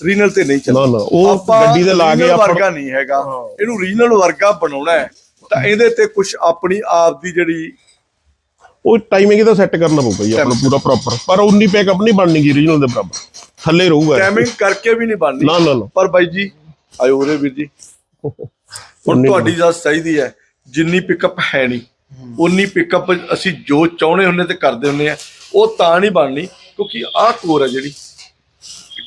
ਰੀਨਲ ਤੇ ਨਹੀਂ ਚੱਲਦਾ ਨਾ ਨਾ ਉਹ ਆਪਾਂ ਗੱਡੀ ਦੇ ਲਾ ਕੇ regional ਆਪਾਂ ਵਰਗਾ ਨਹੀਂ ਹੈਗਾ। ਇਹਨੂੰ ਰੀਜਨਲ ਵਰਗਾ ਬਣਾਉਣਾ ਹੈ। ਤਾਂ ਇਹਦੇ ਤੇ ਕੁਝ ਆਪਣੀ ਆਪ ਦੀ ਜਿਹੜੀ ਉਹ ਟਾਈਮਿੰਗ ਇਹਦਾ ਸੈੱਟ ਕਰਨਾ ਪਊਗਾ ਜੀ ਆਪਣਾ ਪੂਰਾ ਪ੍ਰੋਪਰ ਪਰ ਉਨੀ ਪਿਕਅਪ ਨਹੀਂ ਬਣਨੀਗੀ ਰੀਜਨਲ ਦੇ ਬਰਾਬਰ। ਥੱਲੇ ਰਹੂਗਾ। ਟਾਈਮਿੰਗ ਕਰਕੇ ਵੀ ਨਹੀਂ ਬਣਨੀ। ਨਾ ਨਾ ਨਾ। ਪਰ ਬਾਈ ਜੀ ਆਇਓ ਉਰੇ ਵੀਰ ਜੀ। ਹੁਣ ਤੁਹਾਡੀ ਇਜਾਜ਼ਤ ਚਾਹੀਦੀ ਹੈ ਜਿੰਨੀ ਪਿਕਅਪ ਹੈ ਨਹੀਂ ਉਨੀ ਪਿਕਅਪ ਅਸੀਂ ਜੋ ਚਾਹੁੰਦੇ ਹੁੰਨੇ ਤੇ ਕਰਦੇ ਹੁੰਨੇ ਆ ਉਹ ਤਾਂ ਨਹੀਂ ਬਣਨੀ ਕਿਉਂਕਿ ਆਹ ਕੋਰ ਹੈ ਜਿਹੜੀ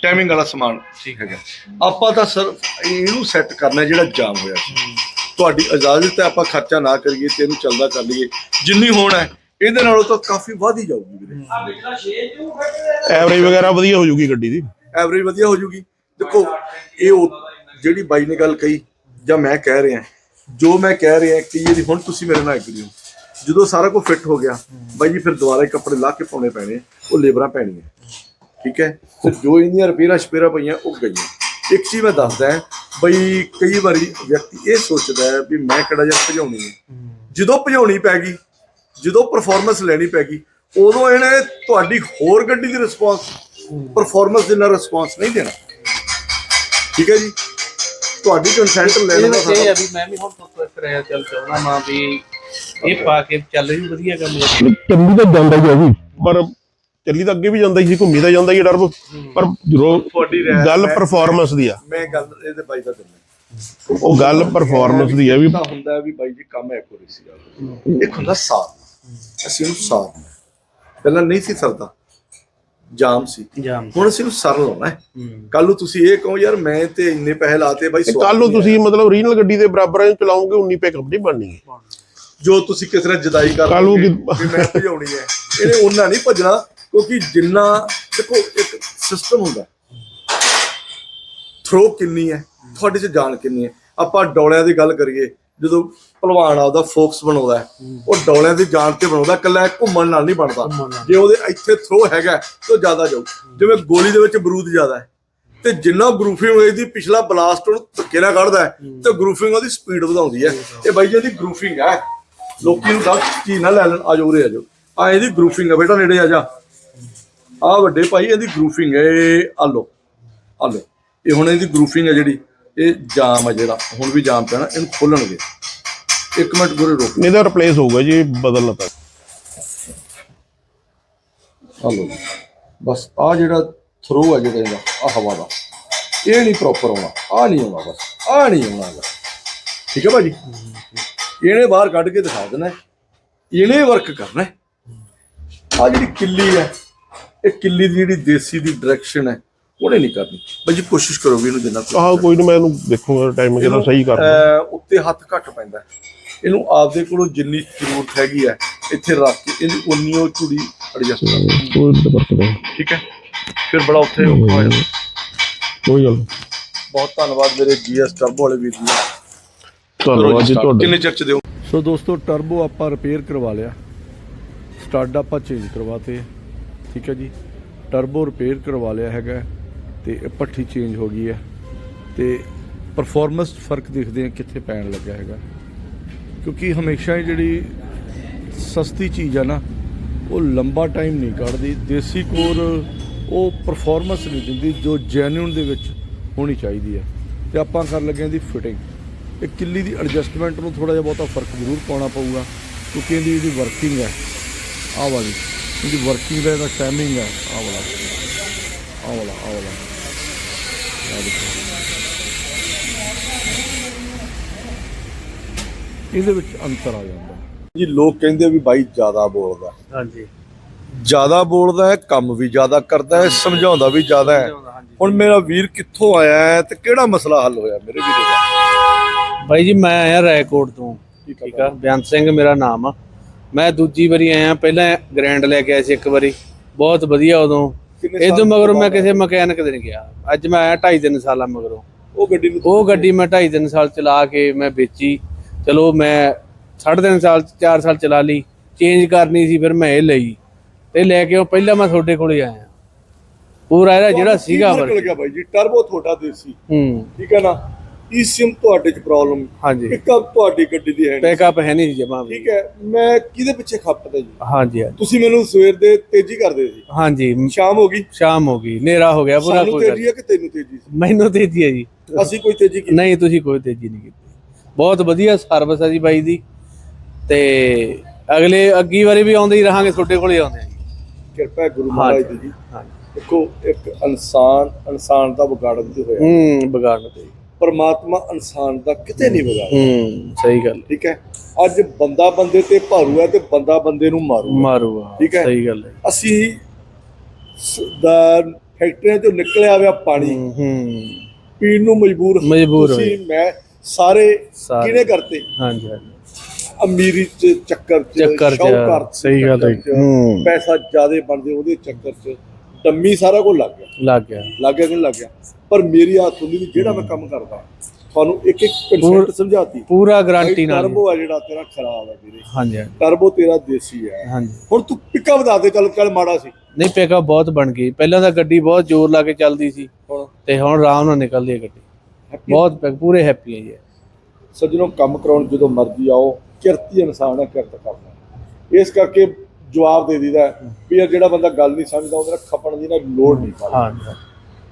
ਟਾਈਮਿੰਗ ਵਾਲਾ ਸਮਾਨ ਠੀਕ ਹੈਗਾ। ਆਪਾਂ ਤਾਂ ਸਰ ਇਹਨੂੰ ਸੈੱਟ ਕਰਨਾ ਜਿਹੜਾ ਜਾਮ ਹੋਇਆ ਸੀ। ਤੁਹਾਡੀ ਇਜਾਜ਼ਤ ਹੈ ਆਪਾਂ ਖਰਚਾ ਨਾ ਕਰੀਏ ਤੇ ਇਹਨੂੰ ਚੱਲਦਾ ਕਰ ਲਈਏ। ਜਿੰਨੀ ਹੋਣਾ ਹੈ, ਇਹਦੇ ਨਾਲੋਂ ਤਾਂ ਕਾਫੀ ਵਧ ਹੀ ਜਾਊਗੀ ਵੀਰੇ। ਐਵਰੇਜ ਵਗੈਰਾ ਵਧੀਆ ਹੋ ਜੂਗੀ ਗੱਡੀ ਦੀ। ਐਵਰੇਜ ਵਧੀਆ ਹੋ ਜੂਗੀ। ਦੇਖੋ ਇਹ ਉਹ ਜਿਹੜੀ ਬਾਈ ਨੇ ਗੱਲ ਕਹੀ ਜਾਂ ਮੈਂ ਕਹਿ ਰਿਹਾ ਜੋ ਮੈਂ ਕਹਿ ਰਿਹਾ ਕਿ ਇਹਦੀ ਹੁਣ ਤੁਸੀਂ ਮੇਰੇ ਨਾਲ ਐਗਰੀ ਹੋ ਜਦੋਂ ਸਾਰਾ ਕੁਝ ਫਿੱਟ ਹੋ ਗਿਆ ਬਾਈ ਜੀ ਫਿਰ ਦੁਬਾਰਾ ਹੀ ਕੱਪੜੇ ਲਾ ਕੇ ਪਾਉਣੇ ਪੈਣੇ ਆ, ਉਹ ਲੇਬਰਾਂ ਪੈਣੀਆਂ। ਠੀਕ ਹੈ? ਫਿਰ ਜੋ ਇਹਦੀਆਂ ਰਿਪੇਅਰਾਂ ਸ਼ਪੇਰਾਂ ਪਈਆਂ ਉਹ ਗਈਆਂ। ਇੱਕ ਚੀਜ਼ ਮੈਂ ਦੱਸਦਾ ਬਈ ਕਈ ਵਾਰੀ ਵਿਅਕਤੀ ਇਹ ਸੋਚਦਾ ਹੈ ਵੀ ਮੈਂ ਕਿਹੜਾ ਜਿਹਾ ਭਜਾਉਣੀ ਹੈ। ਜਦੋਂ ਭਜਾਉਣੀ ਪੈ ਗਈ ਜਦੋਂ ਪਰਫਾਰਮੈਂਸ ਲੈਣੀ ਪੈ ਗਈ ਉਦੋਂ ਇਹਨੇ ਤੁਹਾਡੀ ਹੋਰ ਗੱਡੀ ਦੀ ਰਿਸਪੌਂਸ ਪਰਫਾਰਮੈਂਸ ਜਿੰਨਾ ਰਿਸਪੌਂਸ ਨਹੀਂ ਦੇਣਾ। ਠੀਕ ਹੈ ਜੀ? ਤੁਹਾਡੀ ਕੰਸੈਂਟ ਲੈਣ ਦਾ ਇਹ ਵੀ ਮੈਂ ਵੀ ਹੁਣ ਤੋਂ ਇਸ ਤਰ੍ਹਾਂ ਚੱਲ ਚਾਹੁੰਦਾ ਮਾਂ ਵੀ ਇਹ ਪਾ ਕੇ ਚੱਲ ਵੀ ਵਧੀਆ ਕੰਮ ਕਰ ਚੱਲੀ ਤਾਂ ਜਾਂਦਾ ਹੀ ਆ ਵੀ ਪਰ ਚੱਲੀ ਤਾਂ ਅੱਗੇ ਵੀ ਜਾਂਦਾ ਹੀ ਸੀ ਘੁੰਮੀ ਤਾਂ ਜਾਂਦਾ ਹੀ ਟਰਬੋ ਪਰ ਜਦੋਂ ਗੱਲ ਪਰਫਾਰਮੈਂਸ ਦੀ ਆ। ਮੈਂ ਗੱਲ ਇਹਦੇ ਬਾਈ ਦਾ ਦਿੰਦਾ। ਉਹ ਗੱਲ ਪਰਫਾਰਮੈਂਸ ਦੀ ਆ ਵੀ ਹੁੰਦਾ ਹੈ ਵੀ ਬਾਈ ਜੀ ਕੰਮ ਐਕੂਰੇਸੀ ਦਾ ਇੱਕ ਹੁੰਦਾ ਸਾਥ। ਅਸੀਂ ਉਹਨੂੰ ਸਾਥ ਪਹਿਲਾਂ ਨਹੀਂ ਸੀ ਸਰਦਾ। ਜਾਮ ਸੀ। ਜਾਮ ਹੁਣ ਅਸੀਂ ਉਹਨੂੰ ਸਰ ਲਾਉਣਾ ਹੈ। ਕੱਲ ਨੂੰ ਤੁਸੀਂ ਇਹ ਕਹੋ ਯਾਰ ਮੈਂ ਤੇ ਇੰਨੇ ਪੈਸੇ ਲਾਤੇ ਬਾਈ ਕੱਲ ਨੂੰ ਤੁਸੀਂ ਮਤਲਬ ਰੀਜਨਲ ਗੱਡੀ ਦੇ ਬਰਾਬਰ ਚਲਾਉਂਗੇ ਉਨੀ ਪਿਕਅਪ ਨਹੀਂ ਬਣਨੀ। ਜੋ ਤੁਸੀਂ ਕਿਸ ਤਰ੍ਹਾਂ ਜਦਾਈ ਕਰ ਕੱਲ੍ਹ ਨੂੰ ਵੀ ਮੈਂ ਭਜਾਉਣੀ ਹੈ। ਇਹਨੇ ਉਹਨਾਂ ਨਹੀਂ ਭਜਣਾ ਕਿਉਂਕਿ ਜਿੰਨਾ ਦੇਖੋ ਇੱਕ ਸਿਸਟਮ ਹੁੰਦਾ ਥਰੋ ਕਿੰਨੀ ਹੈ ਤੁਹਾਡੇ ਚ ਜਾਨ ਕਿੰਨੀ ਹੈ। ਆਪਾਂ ਡੋਲਿਆਂ ਦੀ ਗੱਲ ਕਰੀਏ ਜਦੋਂ ਪਹਿਲਵਾਨ ਆਪਦਾ ਫੋਕਸ ਬਣਾਉਂਦਾ ਉਹ ਡੋਲਿਆਂ ਦੀ ਜਾਨ ਤੇ ਬਣਾਉਂਦਾ ਕੱਲਾ ਘੁੰਮਣ ਨਾਲ ਨਹੀਂ ਬਣਦਾ। ਜੇ ਉਹਦੇ ਇੱਥੇ ਥਰੋ ਹੈਗਾ ਤਾਂ ਜ਼ਿਆਦਾ ਜਾਊ। ਜਿਵੇਂ ਗੋਲੀ ਦੇ ਵਿੱਚ ਬਰੂਦ ਜ਼ਿਆਦਾ ਹੈ ਤੇ ਜਿੰਨਾ ਗਰੂਫਿੰਗ ਹੋਏਦੀ ਪਿਛਲਾ ਬਲਾਸਟ ਉਹਨੂੰ ਧੱਕੇ ਨਾਲ ਕੱਢਦਾ ਤੇ ਗਰੂਫਿੰਗ ਉਹਦੀ ਸਪੀਡ ਵਧਾਉਂਦੀ ਹੈ। ਇਹ ਬਾਈ ਜੀ ਦੀ ਗਰੂਫਿੰਗ ਹੈ। ਲੋਕੀ ਨੂੰ ਗਲਤ ਚੀਜ਼ ਨਾ ਲੈ ਲੈਣ ਆ ਜਾਓ ਉਰੇ ਆ ਜਾਓ ਆ ਇਹਦੀ ਗਰੂਫਿੰਗ ਹੈ ਬੇਟਾ ਨੇੜੇ ਆ ਜਾ। ਆ ਵੱਡੇ ਭਾਈ ਇਹਦੀ ਗਰੂਫਿੰਗ ਹੈ ਆ ਲੋ ਆ ਲੋ ਇਹ ਹੁਣ ਇਹਦੀ ਗਰੂਫਿੰਗ ਹੈ ਜਿਹੜੀ। ਇਹ ਜਾਮ ਆ ਜਿਹੜਾ ਹੁਣ ਵੀ ਜਾਮ ਪਿਆ ਨਾ ਇਹਨੂੰ ਖੋਲਣਗੇ। ਇੱਕ ਮਿੰਟ ਗੁਰੇ ਰੁਕ। ਨਹੀਂ ਤਾਂ ਰਿਪਲੇਸ ਹੋਊਗਾ ਜੀ ਇਹ ਬਦਲਣਾ ਤਾਂ ਹਲੋ ਬਸ ਆ ਜਿਹੜਾ ਥਰੋ ਹੈ ਜਿਹੜਾ ਇਹਦਾ ਆ ਹਵਾ ਦਾ ਇਹ ਨਹੀਂ ਪ੍ਰੋਪਰ ਆਉਣਾ ਆ ਨਹੀਂ ਆਉਣਾ ਬਸ ਆ ਨਹੀਂ ਆਉਣਾ। ਠੀਕ ਹੈ ਭਾਜੀ? ਇਹਨੇ ਬਾਹਰ ਕੱਢ ਕੇ ਦਿਖਾ ਦੇਣਾ। ਇਹਨੇ ਵਰਕ ਕਰਨਾ ਆ ਜਿਹੜੀ ਕਿੱਲੀ ਹੈ ਇਹ ਕਿੱਲੀ ਦੀ ਜਿਹੜੀ ਦੇਸੀ ਦੀ ਡਾਇਰੈਕਸ਼ਨ ਹੈ ਉਹਨੇ ਨਹੀਂ ਕਰਨੀ। ਭਾਜੀ ਕੋਸ਼ਿਸ਼ ਕਰੋ ਵੀ ਇਹਨੂੰ ਜਿੰਨਾ ਕੁ- ਆਹ ਕੋਈ ਨਹੀਂ ਮੈਂ ਇਹਨੂੰ ਦੇਖੂਗਾ ਟਾਈਮ ਕਿਹਦਾ ਸਹੀ ਕਰ ਅਹ ਉੱਤੇ ਹੱਥ ਘੱਟ ਪੈਂਦਾ ਹੈ। ਇਹਨੂੰ ਆਪਦੇ ਕੋਲੋਂ ਜਿੰਨੀ ਜ਼ਰੂਰਤ ਹੈਗੀ ਹੈ ਇੱਥੇ ਰੱਖ ਕੇ ਇਹਦੀ ਉਨੀ ਉਹ ਚੂੜੀ ਐਡਜਸਟ ਕਰ ਕੋਈ ਵਰਤਦਾ ਠੀਕ ਹੈ? ਫਿਰ ਬੜਾ ਉੱਥੇ ਔਖਾ ਹੋ ਜਾਂਦਾ ਕੋਈ ਗੱਲ ਨੀ। ਬਹੁਤ ਧੰਨਵਾਦ ਮੇਰੇ ਜੀਐਸ ਟਰਬੋ ਵਾਲੇ ਵੀਰ ਜੀ ਧੰਨਵਾਦ ਜੀ ਤੁਹਾਡਾ। ਕਿੰਨੇ ਚਿਰ ਚ ਦਿਓ? ਸੋ ਦੋਸਤੋ ਟਰਬੋ ਆਪਾਂ ਰਿਪੇਅਰ ਕਰਵਾ ਲਿਆ। ਸਟਾਰਟ ਆਪਾਂ ਚੇਂਜ ਕਰਵਾਤੇ। ਠੀਕ ਹੈ ਜੀ? ਟਰਬੋ ਰਿਪੇਅਰ ਕਰਵਾ ਲਿਆ ਹੈਗਾ। ਤੇ ਇਹ ਪੱਠੀ ਚੇਂਜ ਹੋ ਗਈ ਹੈ ਤੇ ਪਰਫਾਰਮੈਂਸ ਫ਼ਰਕ ਦੇਖਦੇ ਆ ਕਿੱਥੇ ਪੈਣ ਲੱਗਾ ਹੈਗਾ। ਕਿਉਂਕਿ ਹਮੇਸ਼ਾ ਹੀ ਜਿਹੜੀ ਸਸਤੀ ਚੀਜ਼ ਆ ਨਾ, ਉਹ ਲੰਬਾ ਟਾਈਮ ਨਹੀਂ ਕੱਢਦੀ। ਦੇਸੀ ਕੋਰ ਉਹ ਪਰਫਾਰਮੈਂਸ ਨਹੀਂ ਦਿੰਦੀ, ਜੋ ਜੈਨੂਇਨ ਦੇ ਵਿੱਚ ਹੋਣੀ ਚਾਹੀਦੀ ਹੈ। ਤੇ ਆਪਾਂ ਕਰਨ ਲੱਗੇ ਹਾਂ ਦੀ ਫਿਟਿੰਗ ਇਹ ਕਿੱਲੀ ਦੀ ਐਡਜਸਟਮੈਂਟ ਨੂੰ ਥੋੜਾ ਜਿਹਾ ਬਹੁਤਾ ਫ਼ਰਕ ਜ਼ਰੂਰ ਪਾਉਣਾ ਪਊਗਾ, ਕਿਉਂਕਿ ਇਹਦੀ ਜਿਹੜੀ ਵਰਕਿੰਗ ਹੈ, ਆਹ ਵਾਲੀ, ਇਹਦੀ ਵਰਕਿੰਗ ਦਾ ਇਹਦਾ ਟਾਈਮਿੰਗ ਹੈ, ਆਹ ਵਾਲਾ ਆਹ ਵਾਲਾ ਆਹ ਵਾਲਾ। ਇਹਦੇ ਵਿੱਚ ਅੰਤਰ ਆ ਜਾਂਦਾ। ਜੀ ਲੋਕ ਕਹਿੰਦੇ ਵੀ ਬਾਈ ਜ਼ਿਆਦਾ ਬੋਲਦਾ ਹਾਂਜੀ। ਜ਼ਿਆਦਾ ਬੋਲਦਾ ਹੈ ਕੰਮ ਵੀ ਜ਼ਿਆਦਾ ਕਰਦਾ ਹੈ ਸਮਝਾਉਂਦਾ ਵੀ ਜ਼ਿਆਦਾ ਹੈ। ਹੁਣ ਮੇਰਾ ਵੀਰ ਕਿੱਥੋਂ ਆਇਆ ਹੈ ਤੇ ਕਿਹੜਾ ਮਸਲਾ ਹੱਲ ਹੋਇਆ ਮੇਰੇ ਵੀਰੇ ਦਾ? ਬਾਈ ਜੀ ਮੈਂ ਆਇਆ ਰਾਏਕੋਟ ਤੋਂ। ਠੀਕ ਆ ਬੇਅੰਤ ਸਿੰਘ ਮੇਰਾ ਨਾਮ ਆ। ਮੈਂ ਦੂਜੀ ਵਾਰੀ ਆਇਆ ਪਹਿਲਾਂ ਗ੍ਰੈਂਡ ਲੈ ਕੇ ਆਇਆ ਸੀ ਇੱਕ ਵਾਰੀ। ਬਹੁਤ ਵਧੀਆ ਉਦੋਂ। ਇਹ ਤੋਂ ਮਗਰੋਂ ਮੈਂ ਕਿਸੇ ਮਕੈਨਿਕ ਦੇ ਨਹੀਂ ਗਿਆ। ਅੱਜ ਮੈਂ ਆਇਆ 2.5 ਤਿੰਨ ਸਾਲਾਂ ਮਗਰੋਂ। ਉਹ ਗੱਡੀ ਨੂੰ ਉਹ ਗੱਡੀ ਮੈਂ 2.5 ਤਿੰਨ ਸਾਲ ਚਲਾ ਕੇ ਮੈਂ ਵੇਚੀ। ਚਲੋ ਮੈਂ ਸਾਢੇ ਤਿੰਨ ਸਾਲ 4 ਸਾਲ ਚਲਾ ਲਈ। ਚੇਂਜ ਕਰਨੀ ਸੀ ਫਿਰ ਮੈਂ ਇਹ ਲਈ। ਤੇ ਲੈ ਕੇ ਉਹ ਪਹਿਲਾਂ ਮੈਂ ਤੁਹਾਡੇ ਕੋਲੇ ਆਇਆ। ਪੂਰਾ ਇਹਦਾ ਜਿਹੜਾ ਸੀਗਾ ਬਾਈ ਜੀ? ਟਰਬੋ ਤੁਹਾਡਾ ਦੇਸੀ। ਹੂੰ। ਠੀਕ ਹੈ ਨਾ? ਈਸੀਐਮ ਤੁਹਾਡੇ ਚ ਪ੍ਰੋਬਲਮ ਹਾਂਜੀ। ਪਿਕਅਪ ਤੁਹਾਡੀ ਗੱਡੀ ਦੀ ਹੈ ਨਹੀਂ। ਪੈਕਅਪ ਹੈ ਨਹੀਂ ਜਮਾ ਠੀਕ ਹੈ ਮੈਂ ਕਿਹਦੇ ਪਿੱਛੇ ਖੱਪਦਾ ਜੀ? ਹਾਂਜੀ ਹਾਂਜੀ। ਤੁਸੀਂ ਮੈਨੂੰ ਸਵੇਰ ਦੇ ਤੇਜ਼ੀ ਕਰਦੇ ਸੀ। ਹਾਂਜੀ। ਮ- ਸ਼ਾਮ ਹੋ ਗਈ? ਸ਼ਾਮ ਹੋ ਗਈ। ਹਨੇਰਾ ਹੋ ਗਿਆ ਪੂਰਾ ਸਾਨੂੰ ਕੋਈ ਤੇਜ਼ੀ ਹੈ ਕਿ ਤੈਨੂੰ ਤੇਜ਼ੀ ਸੀ? ਮੈਨੂੰ ਤੇਜ਼ੀ ਹੈ ਜੀ। ਅਸੀਂ ਕੋਈ ਤੇਜ਼ੀ ਕੀਤੀ? ਨਹੀਂ ਤੁਸੀਂ ਕੋਈ ਤੇਜ਼ੀ ਨਹੀਂ ਕੀਤੀ। ਬਹੁਤ ਵਧੀਆ ਸਰਵਿਸ ਹੈ ਜੀ ਬਾਈ ਦੀ। ਤੇ ਅਗਲੇ ਅੱਗੀ ਵਾਰੀ ਵੀ ਆਉਂਦੇ ਹੀ ਰਹਾਂਗੇ ਤੁਹਾਡੇ ਕੋਲੇ ਆਉਂਦੇ ਆ ਜੀ। ਕਿਰਪਾ ਹੈ ਗੁਰੂ ਮਹਾਰਾਜ ਦੀ ਜੀ। ਹਾਂਜੀ। ਦੇਖੋ ਇੱਕ ਇਨਸਾਨ ਇਨਸਾਨ ਦਾ ਵਿਗਾੜਨ ਤੇ ਹੋਇਆ। ਹੂੰ ਬਗਾੜਨ ਤੇ। ਪਰਮਾਤਮਾ ਇਨਸਾਨ ਦਾ ਕਿਤੇ ਨਹੀਂ ਵਿਗਾੜਦਾ। ਹੂੰ ਸਹੀ ਗੱਲ। ਠੀਕ ਹੈ? ਅੱਜ ਬੰਦਾ ਬੰਦੇ ਤੇ ਭਾਰੂ ਹੈ ਤੇ ਬੰਦਾ ਬੰਦੇ ਨੂੰ ਮਾਰੂ ਮਾਰੂਗਾ ਠੀਕ ਹੈ। ਸਹੀ ਗੱਲ ਹੈ। ਅਸੀਂ ਦਾ ਫੈਕਟਰੀਆਂ ਚੋਂ ਨਿਕਲਿਆ ਹੋਇਆ ਪਾਣੀ ਹੂੰ ਪੀਣ ਨੂੰ ਮਜਬੂਰ ਮਜਬੂਰ ਤੁਸੀਂ ਮੈਂ ਸਾਰੇ। ਕਿਹਨੇ ਕਰਤੇ? ਹਾਂਜੀ ਹਾਂਜੀ। ਅਮੀਰੀ ਚ ਚੱਕਰ ਚ ਚੱਕਰ ਚ, ਸਹੀ ਗੱਲ ਹੂੰ। ਪੈਸਾ ਜ਼ਿਆਦੇ ਬਣਦੇ ਉਹਦੇ ਚੱਕਰ ਚ। ਡੰਮੀ ਸਾਰਾ ਕੁਝ ਲੱਗ ਗਿਆ। ਲੱਗ ਗਿਆ। ਲੱਗ ਗਿਆ ਕਿ ਨਹੀਂ ਲੱਗ ਗਿਆ? ਪਰ ਮੇਰੀ ਹੱਥ ਹੁੰਦੀ ਵੀ ਜਿਹੜਾ ਮੈਂ ਕੰਮ ਕਰਦਾ ਤੁਹਾਨੂੰ ਇੱਕ ਇੱਕ ਕਨਸੈਪਟ ਸਮਝਾਤੀ। ਪੂਰਾ ਗਾਰੰਟੀ ਨਾਲ ਟਰਬੋ ਆ ਜਿਹੜਾ ਤੇਰਾ ਖਰਾਬ ਹੈ ਵੀਰੇ। ਹਾਂਜੀ ਹਾਂਜੀ। ਟਰਬੋ ਤੇਰਾ ਦੇਸੀ ਹੈ ਹਾਂਜੀ। ਹੁਣ ਤੂੰ ਪਿਕਅਪ ਦੱਸ ਦੇ ਚੱਲ ਚੱਲ ਮਾੜਾ ਸੀ। ਨਹੀਂ ਪੈਕਅਪ ਬਹੁਤ ਬਣ ਗਈ। ਪਹਿਲਾਂ ਤਾਂ ਗੱਡੀ ਬਹੁਤ ਜ਼ੋਰ ਲਾ ਕੇ ਚੱਲਦੀ ਸੀ। ਤੇ ਹੁਣ ਆਰਾਮ ਨਾਲ ਨਿਕਲਦੀ ਹੈ ਗੱਡੀ। ਬਹੁਤ ਪੂਰੇ ਹੈਪੀ ਹੈ ਜੀ। ਸੱਜਣੋ ਕੰਮ ਕਰਾਉਣ ਜਦੋਂ ਮਰਜ਼ੀ ਆਓ ਕਿਰਤੀ ਇਨਸਾਨ ਹੈ ਕਿਰਤ ਕਰਨਾ ਇਸ ਕਰਕੇ ਜਵਾਬ ਦੇ ਦੀਦਾ ਵੀ ਯਾਰ ਜਿਹੜਾ ਬੰਦਾ ਗੱਲ ਨਹੀਂ ਸਮਝਦਾ ਉਹਦੇ ਨਾਲ ਖਪਣ ਦੀ ਨਾ ਲੋੜ ਨਹੀਂ ਹਾਂਜੀ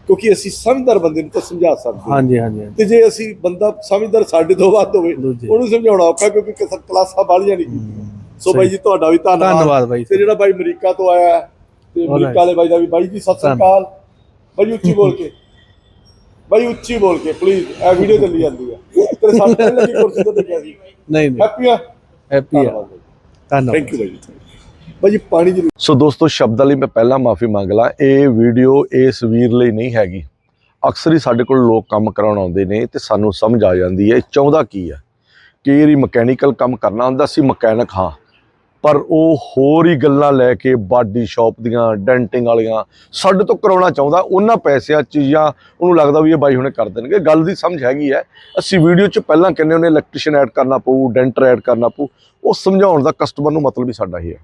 ਕਿਉਂਕਿ ਅਸੀਂ ਸਮਝਦਾਰ ਬੰਦੇ ਨੂੰ ਤਾਂ ਸਮਝਾ ਸਕਦੇ ਹਾਂ। ਹਾਂਜੀ ਹਾਂਜੀ। ਤੇ ਜੇ ਅਸੀਂ ਬੰਦਾ ਸਮਝਦਾਰ ਸਾਡੇ ਤੋਂ ਵੱਧ ਹੋਵੇ। ਉਹਨੂੰ ਸਮਝਾਉਣਾ ਔਖਾ ਕਿਉਂਕਿ ਕਿਸ- ਕਲਾਸਾਂ ਬਾਲੀਆਂ ਨਹੀਂ ਕੀਤੀਆਂ ਸੋ ਬਾਈ ਜੀ ਤੁਹਾਡਾ ਵੀ ਧੰਨਵਾਦ। ਧੰਨਵਾਦ ਬਾਈ ਤੇ ਜਿਹੜਾ ਬਾਈ ਅਮਰੀਕਾ ਤੋਂ ਆਇਆ ਤੇ. ਅਮਰੀਕਾ ਵਾਲੇ ਬਾਈ ਦਾ ਵੀ ਬਾਈ ਜੀ ਸਤਿ ਸ੍ਰੀ ਅਕਾਲ। ਬਾਈ ਉੱਚੀ ਬੋਲ ਕੇ। ਬਾਈ ਉੱਚੀ ਬੋਲ ਕੇ ਪਲੀਜ਼ ਇਹ ਵੀਡੀਓ ਚੱਲੀ ਜਾਂਦੀ ਹੈ। ਤੇਰੇ ਸਾਹਮਣੇ ਲੱਗੀ ਕੁਰਸੀ ਤੇ ਬੈਠਿਆ ਸੀ। ਨਹੀਂ ਨਹੀਂ। ਹੈਪੀ ਆ? ਹੈਪੀ ਆ। ਧੰਨਵਾਦ ਧੰਨਵਾਦ। ਥੈਂਕ ਯੂ ਬਾਈ ਜੀ ਜੀ ਪਾਣੀ ਜ਼ਰੂਰ। ਸੋ ਦੋਸਤੋ, ਸ਼ਬਦਾਂ ਲਈ ਮੈਂ ਪਹਿਲਾਂ ਮਾਫੀ ਮੰਗ ਲਾਂ, ਇਹ ਵੀਡੀਓ ਇਸ ਵੀਰ ਲਈ ਨਹੀਂ ਹੈਗੀ। ਅਕਸਰ ਹੀ ਸਾਡੇ ਕੋਲ ਲੋਕ ਕੰਮ ਕਰਾਉਣ ਆਉਂਦੇ ਨੇ ਤੇ ਸਾਨੂੰ ਸਮਝ ਆ ਜਾਂਦੀ ਹੈ, ਇਹ ਚਾਹੁੰਦਾ ਕੀ ਹੈ? ਕਿ ਵਾਰੀ ਮਕੈਨੀਕਲ ਕੰਮ ਕਰਨਾ ਹੁੰਦਾ ਸੀ, ਮਕੈਨਿਕ ਹਾਂ। ਪਰ ਉਹ ਹੋਰ ਹੀ ਗੱਲਾਂ ਲੈ ਕੇ ਬਾਡੀ ਸ਼ਾਪ ਦੀਆਂ, ਡੈਂਟਿੰਗ ਵਾਲੀਆਂ, ਸਾਡੇ ਤੋਂ ਕਰਾਉਣਾ ਚਾਹੁੰਦਾ, ਉਹਨਾਂ ਪੈਸਿਆਂ 'ਚ ਜਾਂ ਉਹਨੂੰ ਲੱਗਦਾ ਵੀ ਇਹ ਬਾਈ ਹੁਣੇ ਕਰ ਦੇਣਗੇ। ਗੱਲ ਦੀ ਸਮਝ ਹੈਗੀ ਹੈ, ਅਸੀਂ ਵੀਡੀਓ 'ਚ ਪਹਿਲਾਂ ਕਹਿੰਦੇ ਉਹਨੇ ਇਲੈਕਟ੍ਰੀਸ਼ੀਅਨ ਐਡ ਕਰਨਾ ਪਊ ਡੈਂਟਰ ਐਡ ਕਰਨਾ ਪਊ, ਉਹ ਸਮਝਾਉਣ ਦਾ ਕਸਟਮਰ ਨੂੰ ਮਤਲਬ ਹੀ ਸਾਡਾ ਹੀ ਹੈ।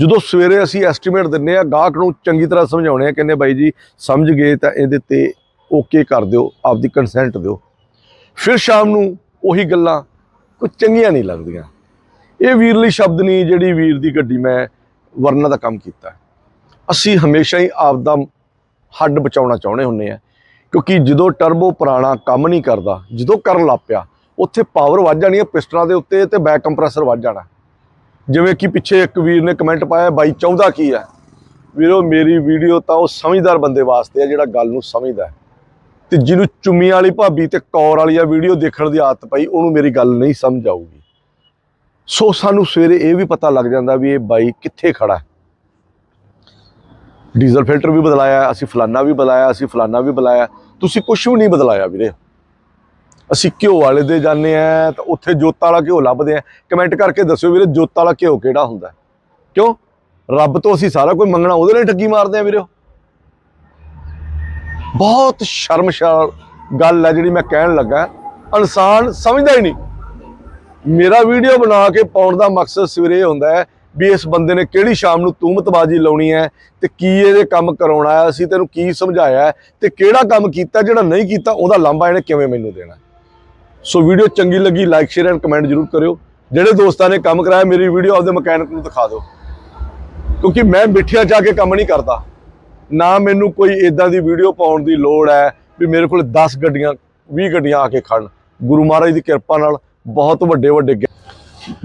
ਜਦੋਂ ਸਵੇਰੇ ਅਸੀਂ ਐਸਟੀਮੇਟ ਦਿੰਨੇ ਆ, ਗਾਹਕ ਨੂੰ ਚੰਗੀ ਤਰ੍ਹਾਂ ਸਮਝਾਉਣੇ ਆ, ਕਹਿੰਦੇ ਬਾਈ ਜੀ, ਸਮਝ ਗਏ ਤਾਂ ਇਹਦੇ ਤੇ ਓਕੇ ਕਰ ਦਿਓ, ਆਪਦੀ ਕੰਸੈਂਟ ਦਿਓ। ਫਿਰ ਸ਼ਾਮ ਨੂੰ ਉਹੀ ਗੱਲਾਂ ਕੋਈ ਚੰਗੀਆਂ ਨਹੀਂ ਲੱਗਦੀਆਂ। ਇਹ ਵੀਰਲੀ ਸ਼ਬਦ ਨਹੀਂ ਜਿਹੜੀ ਵੀਰ ਦੀ ਗੱਡੀ ਮੈਂ ਵਰਨਾ ਦਾ ਕੰਮ ਕੀਤਾ। ਅਸੀਂ ਹਮੇਸ਼ਾ ਹੀ ਆਪਦਾ ਹੱਡ ਬਚਾਉਣਾ ਚਾਹੁੰਦੇ ਹੁੰਨੇ ਆ। ਕਿਉਂਕਿ ਜਦੋਂ ਟਰਬੋ ਪੁਰਾਣਾ ਕੰਮ ਨਹੀਂ ਕਰਦਾ, ਜਦੋਂ ਕਰਨ ਲੱਗ ਪਿਆ, ਉੱਥੇ ਪਾਵਰ ਵੱਧ ਜਾਣੀ ਹੈ ਪਿਸਟਨਾਂ ਦੇ ਉੱਤੇ ਤੇ ਬੈਕ ਕੰਪਰੈਸਰ ਵੱਧ ਜਾਣਾ। ਜਿਵੇਂ ਕਿ ਪਿੱਛੇ ਇੱਕ ਵੀਰ ਨੇ ਕਮੈਂਟ ਪਾਇਆ, ਬਾਈ, ਚਾਹੁੰਦਾ ਕੀ ਹੈ? ਵੀਰੋ, ਮੇਰੀ ਵੀਡੀਓ ਤਾਂ ਉਹ ਸਮਝਦਾਰ ਬੰਦੇ ਵਾਸਤੇ ਹੈ ਜਿਹੜਾ ਗੱਲ ਨੂੰ ਸਮਝਦਾ ਹੈ। ਤੇ ਜਿਹਨੂੰ ਚੁੰਮੀ ਵਾਲੀ ਭਾਬੀ ਤੇ ਕੌਰ ਵਾਲੀ ਆ ਵੀਡੀਓ ਦੇਖਣ ਦੀ ਆਦਤ ਪਈ, ਉਹਨੂੰ ਮੇਰੀ ਗੱਲ ਨਹੀਂ ਸਮਝ ਆਊਗੀ। ਸੋ ਸਾਨੂੰ ਸਵੇਰੇ ਇਹ ਵੀ ਪਤਾ ਲੱਗ ਜਾਂਦਾ ਵੀ ਇਹ ਬਾਈ ਕਿੱਥੇ ਖੜਾ ਡੀਜ਼ਲ ਫਿਲਟਰ ਵੀ ਬਦਲਾਇਆ, ਅਸੀਂ ਫਲਾਨਾ ਵੀ ਬਦਲਾਇਆ ਅਸੀਂ ਫਲਾਨਾ ਵੀ ਬਦਲਾਇਆ ਤੁਸੀਂ ਕੁਝ ਵੀ ਨਹੀਂ ਬਦਲਾਇਆ ਵੀਰੇ। ਅਸੀਂ ਘਿਓ ਵਾਲੇ ਦੇ ਜਾਂਦੇ ਆ, ਤਾਂ ਉੱਥੇ ਜੋਤ ਵਾਲਾ ਘਿਓ ਲੱਭਦੇ ਆ। ਕਮੈਂਟ ਕਰਕੇ ਦੱਸਿਓ ਵੀਰੇ, ਜੋਤ ਵਾਲਾ ਘਿਓ ਕਿਹੜਾ ਹੁੰਦਾ? ਕਿਉਂ? ਰੱਬ ਤੋਂ ਅਸੀਂ ਸਾਰਾ ਕੁਝ ਮੰਗਣਾ ਉਹਦੇ ਲਈ ਠੱਗੀ ਮਾਰਦੇ ਆ ਵੀਰੇ ਬਹੁਤ ਸ਼ਰਮਸ਼ਾਰ ਗੱਲ ਹੈ ਜਿਹੜੀ ਮੈਂ ਕਹਿਣ ਲੱਗਾ। ਇਨਸਾਨ ਸਮਝਦਾ ਹੀ ਨਹੀਂ। ਮੇਰਾ ਵੀਡੀਓ ਬਣਾ ਕੇ ਪਾਉਣ ਦਾ ਮਕਸਦ ਸਵੇਰੇ ਇਹ ਹੁੰਦਾ ਹੈ ਵੀ ਇਸ ਬੰਦੇ ਨੇ ਕਿਹੜੀ ਸ਼ਾਮ ਨੂੰ ਤੂਮਤਬਾਜ਼ੀ ਲਾਉਣੀ ਹੈ ਤੇ ਕੀ ਇਹਦੇ ਕੰਮ ਕਰਾਉਣਾ ਹੈ, ਅਸੀਂ ਤੈਨੂੰ ਕੀ ਸਮਝਾਇਆ ਹੈ ਤੇ ਕਿਹੜਾ ਕੰਮ ਕੀਤਾ, ਜਿਹੜਾ ਨਹੀਂ ਕੀਤਾ, ਉਹਦਾ ਲਾਂਭਾ ਇਹਨੇ ਕਿਵੇਂ ਮੈਨੂੰ ਦੇਣਾ ਸੋ ਵੀਡੀਓ ਚੰਗੀ ਲੱਗੀ ਲਾਈਕ ਸ਼ੇਅਰ ਐਂਡ ਕਮੈਂਟ ਜਰੂਰ ਕਰਿਓ। ਜਿਹੜੇ ਦੋਸਤਾਂ ਨੇ ਕੰਮ ਕਰਾਇਆ, ਮੇਰੀ ਵੀਡੀਓ ਆਪਦੇ ਮਕੈਨਿਕ ਨੂੰ ਦਿਖਾ ਦਿਓ। ਕਿਉਂਕਿ ਮੈਂ ਮਿੱਠਿਆ ਜਾ ਕੇ ਕੰਮ ਨਹੀਂ ਕਰਦਾ। ਨਾ ਮੈਨੂੰ ਕੋਈ ਇਦਾਂ ਦੀ ਵੀਡੀਓ ਪਾਉਣ ਦੀ ਲੋੜ ਹੈ ਵੀ ਮੇਰੇ ਕੋਲ 10 ਗੱਡੀਆਂ 20 ਗੱਡੀਆਂ ਆ ਕੇ ਖੜਨ। ਗੁਰੂ ਮਹਾਰਾਜ ਦੀ ਕਿਰਪਾ ਨਾਲ ਬਹੁਤ ਵੱਡੇ ਵੱਡੇ ਗੈ-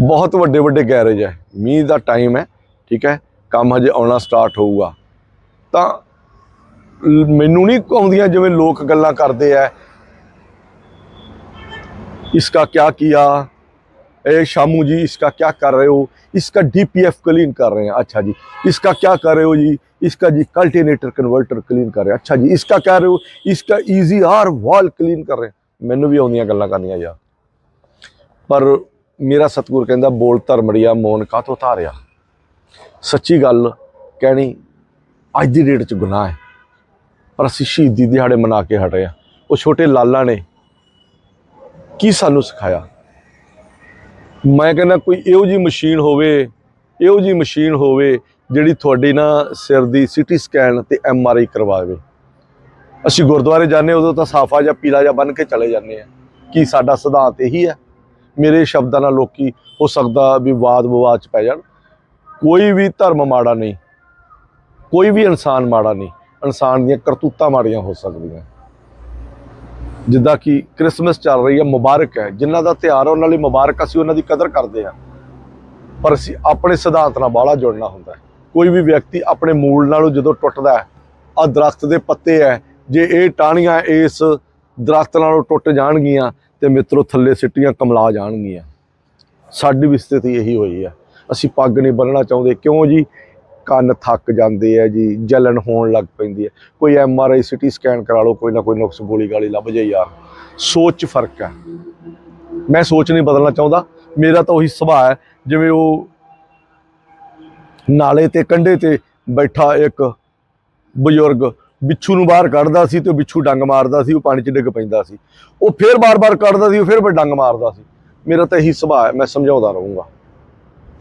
ਬਹੁਤ ਵੱਡੇ ਵੱਡੇ ਗੈਰੇਜ ਹੈ। ਮੀਂਹ ਦਾ ਟਾਈਮ ਹੈ, ਠੀਕ ਹੈ? ਕੰਮ ਹਜੇ ਆਉਣਾ ਸਟਾਰਟ ਹੋਊਗਾ। ਤਾਂ ਮੈਨੂੰ ਨਹੀਂ ਆਉਂਦੀਆਂ ਜਿਵੇਂ ਲੋਕ ਗੱਲਾਂ ਕਰਦੇ ਆ इसका क्या किया ए शामू जी इसका क्या कर रहे हो इसका डीपीएफ क्लीन कर रहे हैं अच्छा जी इसका क्या कर रहे हो जी इसका जी कल्टिनेटर कन्वर्टर क्लीन कर रहे हैं अच्छा जी इसका क्या रहे हो इसका ईजी आर वाल क्लीन कर ਰਹੇ ਮੈਨੂੰ ਵੀ ਆਉਂਦੀਆਂ ਗੱਲਾਂ ਕਰਨੀਆਂ ਯਾਰ ਪਰ ਮੇਰਾ ਸਤਿਗੁਰ ਕਹਿੰਦਾ ਬੋਲ ਧਰਮੜੀਆ ਮੋਨ ਕਾ ਤੋ ਧਾਰਿਆ ਸੱਚੀ ਗੱਲ ਕਹਿਣੀ ਅੱਜ ਦੀ ਡੇਟ 'ਚ ਗੁਨਾਹ ਹੈ ਪਰ ਅਸੀਂ ਸ਼ਹੀਦੀ ਦਿਹਾੜੇ ਮਨਾ ਕੇ ਹਟੇ ਆ ਉਹ ਛੋਟੇ ਲਾਲਾ ਨੇ ਕੀ ਸਾਨੂੰ ਸਿਖਾਇਆ? ਮੈਂ ਕਹਿੰਦਾ ਕੋਈ ਇਹੋ ਜੀ ਮਸ਼ੀਨ ਹੋਵੇ, ਇਹੋ ਜੀ ਮਸ਼ੀਨ ਹੋਵੇ ਜਿਹੜੀ ਤੁਹਾਡੀ ਨਾ ਸਿਰ ਦੀ ਸਿਟੀ ਸਕੈਨ ਤੇ ਐਮ ਆਰ ਆਈ ਕਰਵਾਵੇ। ਅਸੀਂ ਗੁਰਦੁਆਰੇ ਜਾਂਦੇ ਉਦੋਂ ਤਾਂ ਸਾਫਾ ਜਾਂ ਪੀਲਾ ਜਾਂ ਬੰਨ ਕੇ ਚਲੇ ਜਾਂਦੇ ਆ ਕੀ ਸਾਡਾ ਸਿਧਾਂਤ ਇਹੀ ਹੈ? ਮੇਰੇ ਸ਼ਬਦਾਂ ਨਾਲ ਲੋਕੀ, ਹੋ ਸਕਦਾ ਵੀ ਵਾਦ ਵਿਵਾਦ ਚ ਪੈ ਜਾਣ। ਕੋਈ ਵੀ ਧਰਮ ਮਾੜਾ ਨਹੀਂ। ਕੋਈ ਵੀ ਇਨਸਾਨ ਮਾੜਾ ਨਹੀਂ। ਇਨਸਾਨ ਦੀਆਂ ਕਰਤੂਤਾਂ ਮਾੜੀਆਂ ਹੋ ਸਕਦੀਆਂ। ਜਿੱਦਾਂ ਕਿ ਕ੍ਰਿਸਮਸ ਚੱਲ ਰਹੀ ਹੈ, ਮੁਬਾਰਕ ਹੈ। ਜਿਨ੍ਹਾਂ ਦਾ ਤਿਉਹਾਰ ਉਹਨਾਂ ਲਈ ਮੁਬਾਰਕ ਅਸੀਂ ਉਹਨਾਂ ਦੀ ਕਦਰ ਕਰਦੇ ਹਾਂ। ਪਰ ਅਸੀਂ ਆਪਣੇ ਸਿਧਾਂਤ ਨਾਲ ਬਾਹਲਾ ਜੁੜਨਾ ਹੁੰਦਾ ਹੈ। ਕੋਈ ਵੀ ਵਿਅਕਤੀ ਆਪਣੇ ਮੂਲ ਨਾਲੋਂ ਜਦੋਂ ਟੁੱਟਦਾ ਹੈ ਆ ਦਰਖਤ ਦੇ ਪੱਤੇ ਹੈ, ਜੇ ਇਹ ਟਾਹਣੀਆਂ ਇਸ ਦਰਖਤ ਨਾਲੋਂ ਟੁੱਟ ਜਾਣਗੀਆਂ, ਤੇ ਮਿੱਤਰੋ ਥੱਲੇ ਸਿੱਟੀਆਂ ਕਮਲਾ ਜਾਣਗੀਆਂ। ਸਾਡੀ ਵੀ ਸਥਿਤੀ ਇਹੀ ਹੋਈ ਹੈ। ਅਸੀਂ ਪੱਗ ਨਹੀਂ ਬੰਨਣਾ ਚਾਹੁੰਦੇ। ਕਿਉਂ ਜੀ? ਕੰਨ ਥੱਕ ਜਾਂਦੇ ਆ ਜੀ ਜਲਨ ਹੋਣ ਲੱਗ ਪੈਂਦੀ ਹੈ ਕੋਈ M R I city scan ਕਰਾ ਲਓ, ਕੋਈ ਨਾ ਕੋਈ ਨੁਕਸ ਗੋਲੀ ਗਾਲੀ ਲੱਭ ਜਾਈ ਯਾਰ। ਸੋਚ ਫ਼ਰਕ ਹੈ ਮੈਂ ਸੋਚ ਨਹੀਂ ਬਦਲਣਾ ਚਾਹੁੰਦਾ। ਮੇਰਾ ਤਾਂ ਉਹੀ ਸੁਭਾਅ ਹੈ, ਜਿਵੇਂ ਉਹ ਨਾਲੇ ਤੇ ਕੰਢੇ ਤੇ ਬੈਠਾ ਇੱਕ ਬਜ਼ੁਰਗ ਬਿੱਛੂ ਨੂੰ ਬਾਹਰ ਕੱਢਦਾ ਸੀ ਤੇ ਬਿੱਛੂ ਡੰਗ ਮਾਰਦਾ ਸੀ, ਉਹ ਪਾਣੀ 'ਚ ਡਿੱਗ ਪੈਂਦਾ ਸੀ। ਉਹ ਫਿਰ ਬਾਰ-ਬਾਰ ਕੱਢਦਾ ਸੀ, ਉਹ ਫਿਰ ਡੰਗ ਮਾਰਦਾ ਸੀ। ਮੇਰਾ ਤਾਂ ਇਹੀ ਸੁਭਾਅ ਹੈ, ਮੈਂ ਸਮਝਾਉਂਦਾ ਰਹੂੰਗਾ।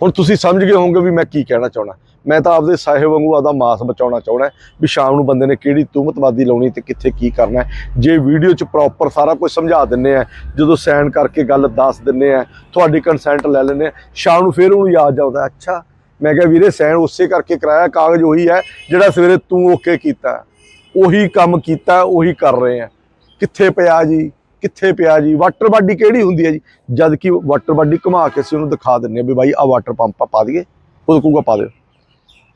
ਹੁਣ ਤੁਸੀਂ ਸਮਝ ਗਏ ਹੋਵੋਗੇ ਵੀ ਮੈਂ ਕੀ ਕਹਿਣਾ ਚਾਹੁੰਦਾ। ਮੈਂ ਤਾਂ ਆਪਦੇ ਸਾਹਿਬ ਵਾਂਗੂ ਆਪਦਾ ਮਾਸ ਬਚਾਉਣਾ ਚਾਹਣਾ ਵੀ ਸ਼ਾਮ ਨੂੰ ਬੰਦੇ ਨੇ ਕਿਹੜੀ ਤੂਮਤਵਾਦੀ ਲਾਉਣੀ ਤੇ ਕਿੱਥੇ ਕੀ ਕਰਨਾ ਜੇ ਵੀਡੀਓ 'ਚ ਪ੍ਰੋਪਰ ਸਾਰਾ ਕੁਝ ਸਮਝਾ ਦਿੰਨੇ ਆ, ਜਦੋਂ ਸਾਈਨ ਕਰਕੇ ਗੱਲ ਦੱਸ ਦਿੰਨੇ ਆ, ਤੁਹਾਡੀ ਕੰਸੈਂਟ ਲੈ ਲੈਂਦੇ ਆ, ਸ਼ਾਮ ਨੂੰ ਫਿਰ ਉਹਨੂੰ ਯਾਦ ਆਉਂਦਾ ਅੱਛਾ, ਮੈਂ ਕਿਹਾ ਵੀਰੇ ਸਾਈਨ ਉਸੇ ਕਰਕੇ ਕਰਾਇਆ, ਕਾਗਜ਼ ਉਹੀ ਹੈ ਜਿਹੜਾ ਸਵੇਰੇ ਤੂੰ ਓਕੇ ਕੀਤਾ। ਉਹੀ ਕੰਮ ਕੀਤਾ, ਉਹੀ ਕਰ ਰਹੇ ਆ। ਕਿੱਥੇ ਪਿਆ ਜੀ? ਕਿੱਥੇ ਪਿਆ ਜੀ? ਵਾਟਰ ਬਾਡੀ ਕਿਹੜੀ ਹੁੰਦੀ ਹੈ ਜੀ? ਜਦ ਕਿ ਵਾਟਰ ਬਾਡੀ ਘੁਮਾ ਕੇ ਅਸੀਂ ਉਹਨੂੰ ਦਿਖਾ ਦਿੰਨੇ ਆ ਵੀ ਬਾਈ ਆ ਵਾਟਰ ਪੰਪ ਪਾ ਦਈਏ। ਉਹ ਕਹੂਗਾ ਪਾ ਦਿਓ।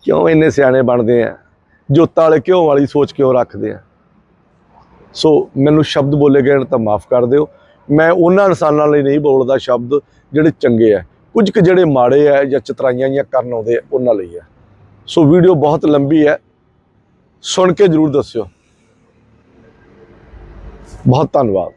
ਕਿਉਂ ਇੰਨੇ ਸਿਆਣੇ ਬਣਦੇ ਆ? ਜੋਤਾਂ ਵਾਲੇ ਕਿਉਂ ਵਾਲੀ ਸੋਚ ਕਿਉਂ ਰੱਖਦੇ ਆ? ਸੋ ਮੈਨੂੰ ਸ਼ਬਦ ਬੋਲੇ ਗਏ ਨੇ ਤਾਂ ਮਾਫ ਕਰ ਦਿਓ। ਮੈਂ ਉਹਨਾਂ ਇਨਸਾਨਾਂ ਲਈ ਨਹੀਂ ਬੋਲਦਾ ਸ਼ਬਦ ਜਿਹੜੇ ਚੰਗੇ ਆ। ਕੁਝ ਕੁ ਜਿਹੜੇ ਮਾੜੇ ਆ ਜਾਂ ਚਤਰਾਈਆਂ ਜਾਂ ਕਰਨ ਆਉਂਦੇ ਆ, ਉਹਨਾਂ ਲਈ ਆ। ਸੋ ਵੀਡੀਓ ਬਹੁਤ ਲੰਬੀ ਹੈ। ਸੁਣ ਕੇ ਜਰੂਰ ਦੱਸਿਓ। ਬਹੁਤ ਧੰਨਵਾਦ।